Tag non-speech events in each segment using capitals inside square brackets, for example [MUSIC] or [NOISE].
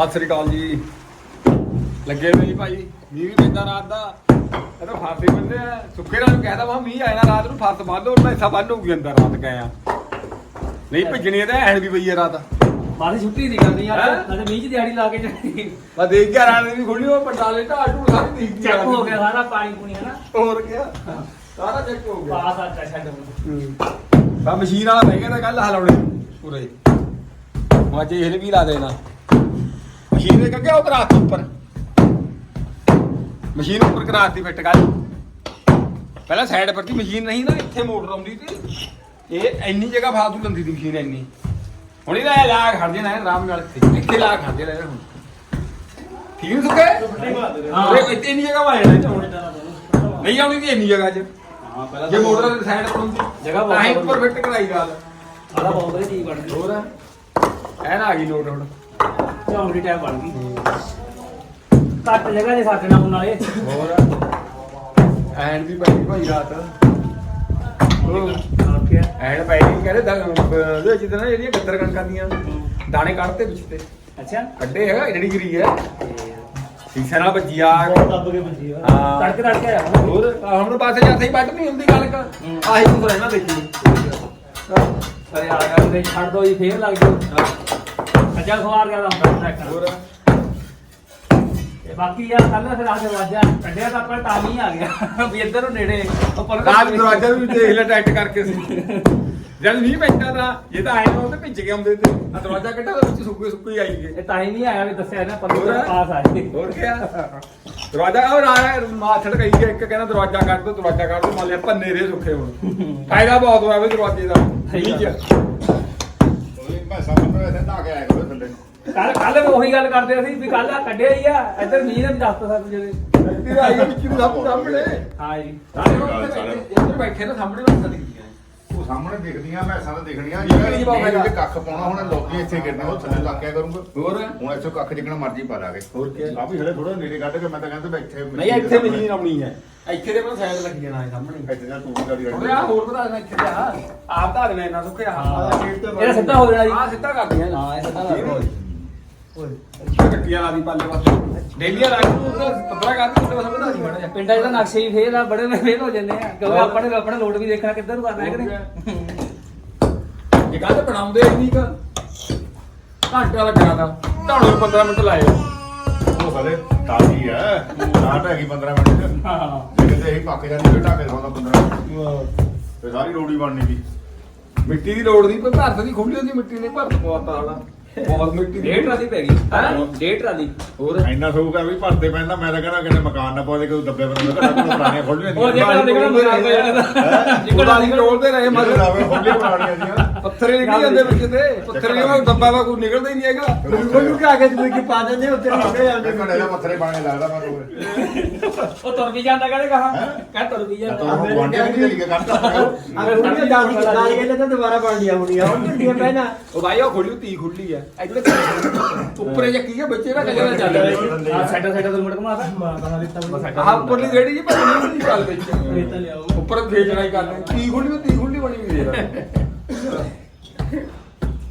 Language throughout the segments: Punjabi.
ਸਤਿ ਸ੍ਰੀ ਅਕਾਲ ਜੀ। ਲੱਗੇ ਹੋਏ ਜੀ ਭਾਈ। ਮੀਂਹ ਵੀ ਪੈਂਦਾ ਰਾਤ ਦਾ। ਇਹ ਤਾਂ ਫਾਰਸੇ ਬੰਦੇ ਆ। ਸੁੱਕੇ ਨਾਲ ਕਹਿਦਾ ਵਾ ਮੀਂਹ ਆਇਆ ਰਾਤ ਨੂੰ ਫਰਸ ਬੰਦ ਹੋ ਮੈਂ ਬੰਨ ਹੋਊਗੀ ਅੰਦਰ ਰਾਤ ਗਏ ਆ। ਨਹੀਂ ਭਿੱਜਣੀ ਤਾਂ ਐਨ ਵੀ ਪਈ ਆ ਰਾਤ। ਮਾਰੀ ਛੁੱਟੀ ਨਹੀਂ ਕਰਨੀ ਹੈਂ? ਅੱਜ ਮੀਂਹ ਚ ਦਿਹਾੜੀ ਲਾ ਕੇ ਜਾਣੀ। ਮੈਂ ਦੇਖ ਕੇ ਰਾਤ ਵੀ ਖੁੱਲੀ ਉਹ ਪੰਡਾਲੇ ਢਾਲ ਢੂਲ ਸਾਰੀ ਦੇਖ ਕੇ ਚੱਕ ਹੋ ਗਿਆ ਸਾਰਾ ਪਾਣੀ ਪੂਣੀ ਹੈ ਨਾ। ਹੋਰ ਕੀ ਸਾਰਾ ਚੱਕ ਹੋ ਗਿਆ। ਪਾਸ ਆ ਚਾ ਛੱਡ। ਬਾ ਮਸ਼ੀਨ ਵਾਲਾ ਬਹਿ ਗਿਆ ਤਾਂ ਕੱਲ ਹਲਾਉਣੇ ਪੂਰੇ। ਅੱਜ ਇਹ ਵੀ ਲਾ ਦੇਣਾ। ਮਸ਼ੀਨ ਦੇ ਕੱਗੇ ਉਹ ਕਰਾਤੀ ਉੱਪਰ। ਮਸ਼ੀਨ ਉੱਪਰ ਕਰਾਤੀ ਫਿੱਟ ਕੱਲ ਪਹਿਲਾਂ ਸਾਈਡ ਪਰ ਦੀ ਮਸ਼ੀਨ ਨਹੀਂ ਨਾ ਇੱਥੇ ਮੋਟਰ ਆਉਂਦੀ ਸੀ। ਇਹ ਇੰਨੀ ਜਗ੍ਹਾ ਫਾਲਤੂ ਲੰਦੀ ਦੀ ਮਸ਼ੀਨ ਇੰਨੀ। ਹੁਣ ਇਹਦਾ ਇਹ ਲਾ ਖੜ ਜਾਣਾ ਆਰਾਮ ਨਾਲ ਇੱਥੇ। ਇੱਥੇ ਲਾ ਖੜ ਜਾਣਾ ਹੁਣ। ਠੀਕ ਨਹੀਂ ਸੁੱਕੇ? ਹਾਂ। ਇੱਥੇ ਇੰਨੀ ਜਗ੍ਹਾ ਵਾ ਜਾਣਾ ਹੁਣ ਨਹੀਂ ਆਉਣੀ ਦੀ ਇੰਨੀ ਜਗ੍ਹਾ 'ਚ ਹਾਂ ਪਹਿਲਾਂ ਜੇ ਮੋਟਰ ਸਾਈਡ ਪਰ ਹੁੰਦੀ ਜਗ੍ਹਾ ਬਹੁਤ ਤਾਂ ਹੀ ਵਧੀਆ। ਉੱਪਰ ਫਿੱਟ ਕਰਾਈ ਗੱਲ ਸਾਰਾ ਬਹੁਤ ਵਧੀਆ ਚੀਜ਼ ਬਣ ਗਈ। ਹੋਰ? ਐਨ ਆ ਗਈ ਲੋਡ ਹੁਣ। ਚੌਂਕੜੀ ਟਾਈਪ ਬਣ ਗਈ। ਘੱਟ ਜਗ੍ਹਾ ਦੇ ਸਾਥ ਨਾਲ ਨਾਲੇ। ਹੋਰ? ਐਨ ਵੀ ਪਈ ਭਾਈ ਰਾਤ। ਓਕੇ ਐਨ ਪਈ ਨਹੀਂ ਕਹਿੰਦੇ ਦ- ਨਾ ਜਿਹੜੀਆਂ ਗੱਦਰ ਕਣਕਾਂ ਦੀਆਂ ਦਾਣੇ ਕੱਢਤੇ ਵਿੱਚ ਤੇ। ਅੱਛਾ। ਕੱਢੇ ਹੈਗਾ ਜਿਹੜੀ ਗਿਰੀ ਹੈ। ਸ਼ੀਸ਼ੇ ਨਾਲ ਵੱਜੀ ਆ ਦੱਬ ਕੇ ਬੰਦੀ ਹਾਂ। ਤੜਕੇ ਤੜਕੇ ਆਇਆ। ਹੁਣ ਹੋਰ ਹੁਣ ਪਾਸੇ ਜਾਂਦੇ ਹੀ ਵੱਢ ਨਹੀਂ ਹੁੰਦੀ ਕਣਕ। ਹੂੰ। ਆਹੀ ਨੂੰ ਰਹਿਣਾ ਦੇਖੀ ਅਰੇ ਆ ਗਿਆ ਤੇ ਛੱਡ ਦੋ ਜੀ ਫੇਰ ਲੱਗ ਜਾਓ ਅੱਜਾ ਖਵਾਰ ਗਿਆ ਦਾ ਹੁੰਦਾ ਟਰੈਕਟਰ ਹੋਰ? ਤੇ ਬਾਕੀ ਯਾਰ ਕੱਲ ਫਿਰ ਆ ਕੇ ਵਾਜਾ ਕੱਢਿਆ ਤਾਂ ਆਪਾਂ ਟਾਲੀ ਆ ਗਿਆ। ਵੀ ਇੱਧਰ ਨੂੰ ਨੇੜੇ ਉੱਪਰ ਰਾਤ ਦਰਵਾਜ਼ਾ ਵੀ ਦੇਖ ਲੈ ਟਾਈਟ ਕਰਕੇ ਸੀ ਜਦ ਨਹੀਂ ਪੈਂਦਾ ਤਾਂ ਇਹ ਤਾਂ ਆਏ ਨਾ ਉਹ ਤੇ ਭਿੱਜ ਕੇ ਆਉਂਦੇ ਤੇ। ਆ ਦਰਵਾਜ਼ਾ ਕੱਢਾ ਤਾਂ ਵਿੱਚ ਸੁੱਕੇ ਸੁੱਕੇ ਹੀ ਆਈ ਗਏ। ਇਹ ਤਾਂ ਹੀ ਨਹੀਂ ਆਇਆ ਵੀ ਦੱਸਿਆ ਨਾ ਪੱਲੂ ਹੋਰ? ਪਾਸ ਆਏ। ਹੋਰ ਕੀ ਦਰਵਾਜ਼ਾ ਉਹ ਰਾਹ ਮਾਥੜ ਕਹੀ ਗਿਆ ਇੱਕ ਕਹਿੰਦਾ ਦਰਵਾਜ਼ਾ ਕੱਢ ਦੋ ਦਰਵਾਜ਼ਾ ਕੱਢ ਦੋ ਮਾਲੇ ਪੰਨੇ ਰੇ ਸੁੱਕੇ ਹੁਣ। ਫਾਇਦਾ ਬਹੁਤ ਹੋਇਆ ਵੀ ਦਰਵਾਜ਼ੇ ਦਾ। ਠੀਕ। ਹੈ ਮੈਂ ਸਾਹਮਣੇ ਇੱਥੇ ਨਹਾ ਕੇ ਆਇਆ ਕਰੋ ਥੱਲੇ ਕੱਲ ਕੱਲ ਵੀ ਉਹੀ ਗੱਲ ਕਰਦੇ ਸੀ ਵੀ ਕੱਲ ਆ ਕੱਢਿਆ ਹੀ ਆ ਇੱਧਰ ਮੀਂਹ ਨੇ ਦੱਸਤਾ ਸਭ ਜਿਹੜੇ। ਇੱਥੇ ਆਈ ਵਿੱਚ ਨੂੰ ਸਾਹਮਣੇ। ਹਾਂ ਜੀ। ਸਾਰੇ ਇੱਧਰ ਬੈਠੇ ਨਾ ਸਾਹਮਣੇ ਬਸ ਦਿਖਦੀਆਂ ਉਹ ਸਾਹਮਣੇ ਦਿਖਦੀਆਂ ਮੈਂ ਸਾਰਾ ਦਿਖਣੀਆਂ ਦਿਖਣੀ ਨੀ ਪਾਉਂਦਾ ਜਿਹੜੇ ਕੱਖ ਪਾਉਣਾ ਹੁਣ ਲੋਕੀ ਇੱਥੇ ਗਿਰਨੇ ਉਹ ਥੱਲੇ ਲੱਗ ਗਿਆ ਕਰੂੰਗਾ। ਹੋਰ? ਹੁਣ ਇੱਥੋਂ ਕੱਖ ਜਿੱਕਣਾ ਮਰਜ਼ੀ ਪਾ ਲਾਂਗੇ। ਹੋਰ ਕੀ? ਆ ਵੀ ਹਲੇ ਥੋੜਾ ਨੇੜੇ ਕੱਢ ਕੇ ਮੈਂ ਤਾਂ ਕਹਿੰਦਾ ਵੀ ਇੱਥੇ ਨਹੀਂ ਇੱਥੇ ਮਸ਼ੀਨ ਆਉਣੀ ਹੈ। ਇੱਥੇ ਦੇ ਪਰ ਸਾਈਡ ਲੱਗ ਜਾਣਾ ਹੈ ਸਾਹਮਣੇ। ਇੱਥੇ ਦਾ ਟੂਟੀ ਗਾੜੀ ਉਹਦੇ ਆ ਹੋਰ ਵਧਾ ਦੇਣਾ ਇੱਥੇ ਤੇ। ਆ ਆਪ ਧਾ ਦੇਣਾ ਇਹਨਾਂ ਸੁੱਕੇ ਆ ਇਹਦਾ ਸਿੱਧਾ ਹੋ ਜਾਣਾ ਜੀ। ਆ ਸਿੱਧਾ ਕਰ ਦਿਆਂ ਹਾਂ, ਇਹ ਸਿੱਧਾ ਕਰ ਦਿਆਂ। ਅੱਛਾ ਕੱਟੀਆਂ ਲਾ ਦੀ ਪਾਲੇ ਵਾਸਤੇ ਡੇਲੀਆਂ ਰੱਖ ਤੂੰ ਪੱਤਰਾ ਕਰ ਤੂੰ ਬਸ ਵਧਾ ਦੀ ਮਾੜਾ ਜਿਹਾ ਪਿੰਡਾਂ 'ਚ ਤਾਂ ਨਕਸ਼ੇ ਹੀ ਫੇਲ ਆ ਬੜੇ ਨੇ ਫੇਲ ਹੋ ਜਾਂਦੇ ਆ। ਕਿਉਂਕਿ ਆਪਾਂ ਨੇ ਆਪਣਾ ਲੋਡ ਵੀ ਦੇਖਣਾ ਕਿੱਧਰ ਨੂੰ ਕਰਨਾ ਹੈ ਕਿ ਨਹੀਂ? ਇਹ ਗੱਲ ਬਣਾਉਂਦੇ ਇੰਨੀ ਕ ਘੰਟਾ ਲੱਗਣਾ ਦਾ ਢਾਉਣ ਨੂੰ 15 ਮਿੰਟ ਲਾਏ। ਉਹ ਹਲੇ ਤਾਜ਼ੀ ਹੈ ਨਾਟ ਹੈਗੀ 15 ਮਿੰਟ। ਚ ਹਾਂ। ਜੇ ਕਿਤੇ ਅਸੀਂ ਪੱਕ ਜਾਂਦੀ ਤੇ ਢਾਕੇ ਦਵਾਉਂਦਾ 15 ਮਿੰਟ। ਤੇ ਸਾਰੀ ਰੋੜੀ ਬਣਨੀ ਸੀ ਮਿੱਟੀ ਦੀ ਲੋੜ ਦੀ ਪਰ ਭਾਰਤ ਦੀ ਖੁੱਲੀ ਹੁੰਦੀ ਮਿੱਟੀ ਨਹੀਂ ਭਰਤ ਪਵਾਤਾ ਸਾਡਾ। ਬਹੁਤ ਮਿੱਟੀ ਡੇਢ ਰਾਦੀ ਪੈ ਗਈ। ਹੈਂ? ਡੇਢ ਰਾਦੀ ਹੋਰ? ਇੰਨਾ ਸੌਕ ਆ ਵੀ ਭਰਦੇ ਪੈਂਦਾ ਮੈਂ ਤਾਂ ਕਹਿੰਦਾ ਕਿਤੇ ਮਕਾਨ ਨਾ ਪਾਵੇ ਕੋਈ ਦੱਬੇ ਬੰਦੇ ਘਰਾਂ ਕੋਲ ਪੁਰਾਣੀਆਂ ਖੋਲੀਆਂ ਉਹ ਜਿਹੜਾ ਨਿਕਲਣਾ ਮਕਾਨ ਪੈ ਜਾਣਾ ਨਿਕਲਣਾ ਨਹੀਂ ਰੋਲਦੇ ਰਹੇ ਮਗਰ। ਆਵੇ ਖੋਲੀ ਪੁਰਾਣੀਆਂ ਦੀਆਂ ਪੱਥਰੇ ਨਿਕਲ ਜਾਂਦੇ ਵਿੱਚ ਤੇ। ਪੱਥਰ ਉਹ ਦੱਬਾ ਵਾ ਕੋਈ ਨਿਕਲਦਾ ਹੀ ਨਹੀਂ ਹੈਗਾ। ਬਿਲਕੁਲ ਕਿ ਜਿਵੇਂ ਕਿ ਪਾ ਦਿੰਦੇ ਉੱਤੇ ਨਿਕਲ ਜਾਂਦੇ ਘੜੇ ਦਾ ਪੱਥਰੇ ਬਾਣੇ ਲੱਗਦਾ ਮੈਨੂੰ ਉਹ ਤੁਰ ਵੀ ਜਾਂਦਾ ਕਹਿੰਦੇ ਕਹਾ? ਕਹ ਤੁਰ ਵੀ ਜਾਂਦਾ। ਉਹ ਗੁਆਂਢੀਆਂ ਦੀ ਢਲੀ ਕੇ ਕੱਢਦਾ ਅਗਰ ਉਹਨੇ ਦਾਦੀ ਦਾਦੀ ਕਹਿੰਦੇ ਤਾਂ ਦੁਬਾਰਾ ਬਣ ਲਿਆ ਹੋਣੀਆਂ ਉਹ ਝੁੱਟੀਆਂ ਪਹਿਨਾ ਉਹ ਭਾਈ ਉਹ ਖੋਲੀ ਤੀ ਖੁੱਲੀ ਆ। ਇੱਧਰ ਉੱਪਰੇ ਚੱਕੀ ਆ ਬੱਚੇ ਦਾ ਕਜਰਾ ਚੱਲ ਰਿਹਾ। ਆ ਸਾਈਡਾਂ ਸਾਈਡਾਂ ਤੋਂ ਮੁੜ ਘੁਮਾਤਾ ਮਾਰਦਾ। ਦਿੱਤਾ ਆਹ ਉੱਪਰਲੀ ਰੇੜੀ ਜੀ ਪਰ ਨਹੀਂ ਹੁੰਦੀ ਚੱਲ ਵਿੱਚ ਲਿਆਓ। ਉੱਪਰ ਖੇਚਣਾ ਹੀ ਕਰਨਾ। ਤੀ ਖੁੱਲੀ ਤੀ ਖੁੱਲੀ ਬਣੀ ਵੀ ਦੇ